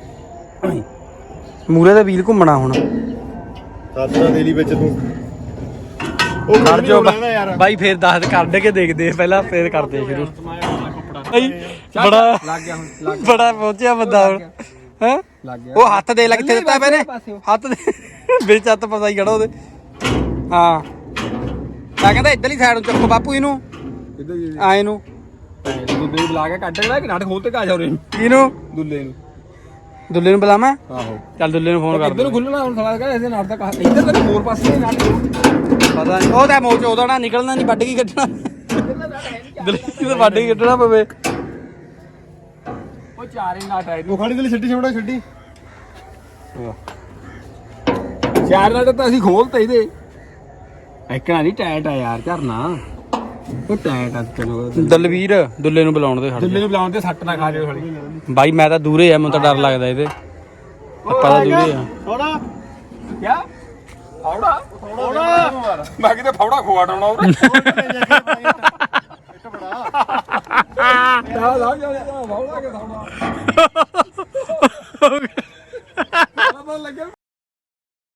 ਮੂਰੇ ਤੇ ਵੀਲ ਘੁੰਮਣਾ ਹੁਣ। ਸਾਡਾ ਦੇ ਲਈ ਵਿੱਚ ਤੂੰ। ਉਹ ਖੜ ਜਾ ਨਾ ਬਾਈ ਫੇਰ ਦੱਸ ਕੱਢ ਕੇ ਦੇਖਦੇ ਪਹਿਲਾਂ ਫੇਰ ਕਰਦੇ ਸ਼ੁਰੂ। ਬਾਈ ਬੜਾ ਲੱਗ ਗਿਆ ਹੁਣ ਲੱਗ ਬੜਾ ਪਹੁੰਚਿਆ ਬੰਦਾ ਹੁਣ। ਹੈ? ਲੱਗ ਗਿਆ। ਉਹ ਹੱਥ ਦੇ ਲੈ ਕਿੱਥੇ ਦਿੱਤਾ ਪਏ ਨੇ ਹੱਥ ਦੇ। ਵਿੱਚ ਹੱਥ ਫਸਾ ਹੀ ਖੜਾ ਉਹਦੇ। ਹਾਂ। ਮੈਂ ਕਹਿੰਦਾ ਇੱਧਰਲੀ ਸਾਈਡ ਨੂੰ ਚੱਕੋ ਬਾਪੂ ਇਹਨੂੰ। ਆਏ ਨੂੰ ਦੁੱਲੇ ਨੂੰ ਬੁਲਾ ਕੇ ਕੱਢ ਕਿ ਨਾਟਕ ਖੋਲ ਤੇ ਕਾ ਜਾ ਉਰੇ ਨੂੰ। ਇਹਨੂੰ ਦੁੱਲੇ ਨੂੰ। ਦੁੱਲੇ ਨੂੰ ਬੁਲਾਵਾਂ? ਆਹੋ। ਚੱਲ ਦੁੱਲੇ ਨੂੰ ਫੋਨ ਕਰ ਇੱਧਰ ਨੂੰ ਖੁੱਲਣਾ ਹੁਣ ਸਾਲਾ ਕਹਿੰਦਾ ਇਸੇ ਨਾਟਕ ਦਾ ਕਹਾ ਇੱਧਰ ਤੱਕ ਹੋਰ ਪਾਸੇ ਨਹੀਂ ਨਾਟਕ ਪਤਾ ਨਹੀਂ। ਉਹ ਤਾਂ ਮੋਚ ਉਹਦਾ ਨਾ ਨਿਕਲਣਾ ਨਹੀਂ ਵੱਢ ਕੇ ਕੱਢਣਾ। ਦੁੱਲੇ ਤੇ ਵੱਢ ਕੇ ਕੱਢਣਾ ਪਵੇ। ਉਹ ਚਾਰੇ ਨਾਟ ਆਏ ਉਹ ਖੜੀ ਦੇ ਲਈ ਛੱਡੀ ਛੋੜਾ ਛੱਡੀ। ਚਾਰ ਨਾਟ ਤਾਂ ਅਸੀਂ ਖੋਲਤੇ ਇਹਦੇ। ਐਕਣਾ ਨਹੀਂ ਟਾਇਟ ਆ ਯਾਰ ਝਰਨਾ। ਉਹ ਦਲਵੀਰ ਦੁੱਲੇ ਨੂੰ ਬੁਲਾਉਣ ਦੇ ਖੜ ਦੁੱਲੇ ਨੂੰ ਬੁਲਾਉਣ ਤੇ ਸੱਟ ਨਾ ਖਾ ਜਾਓ ਹੌਲੀ ਬਾਈ ਮੈਂ ਤਾਂ ਦੂਰੇ ਆ ਮੈਨੂੰ ਤਾਂ ਡਰ ਲੱਗਦਾ ਇਹਦੇ। ਆਪਾਂ ਤਾਂ ਦੂਰੇ ਆ। ਥੋੜਾ ਕਿਆ? ਫੌੜਾ? ਫੌੜਾ। ਮੈਂ ਕਿਤੇ ਫੌੜਾ ਖੋਆ ਡਾਉਣਾ ਉਹ ਬੜਾ ਲਾ ਲਾ ਜਾ ਫੌੜਾ ਕੇ ਫੌੜਾ [LAUGHS] ਲੱਗਿਆ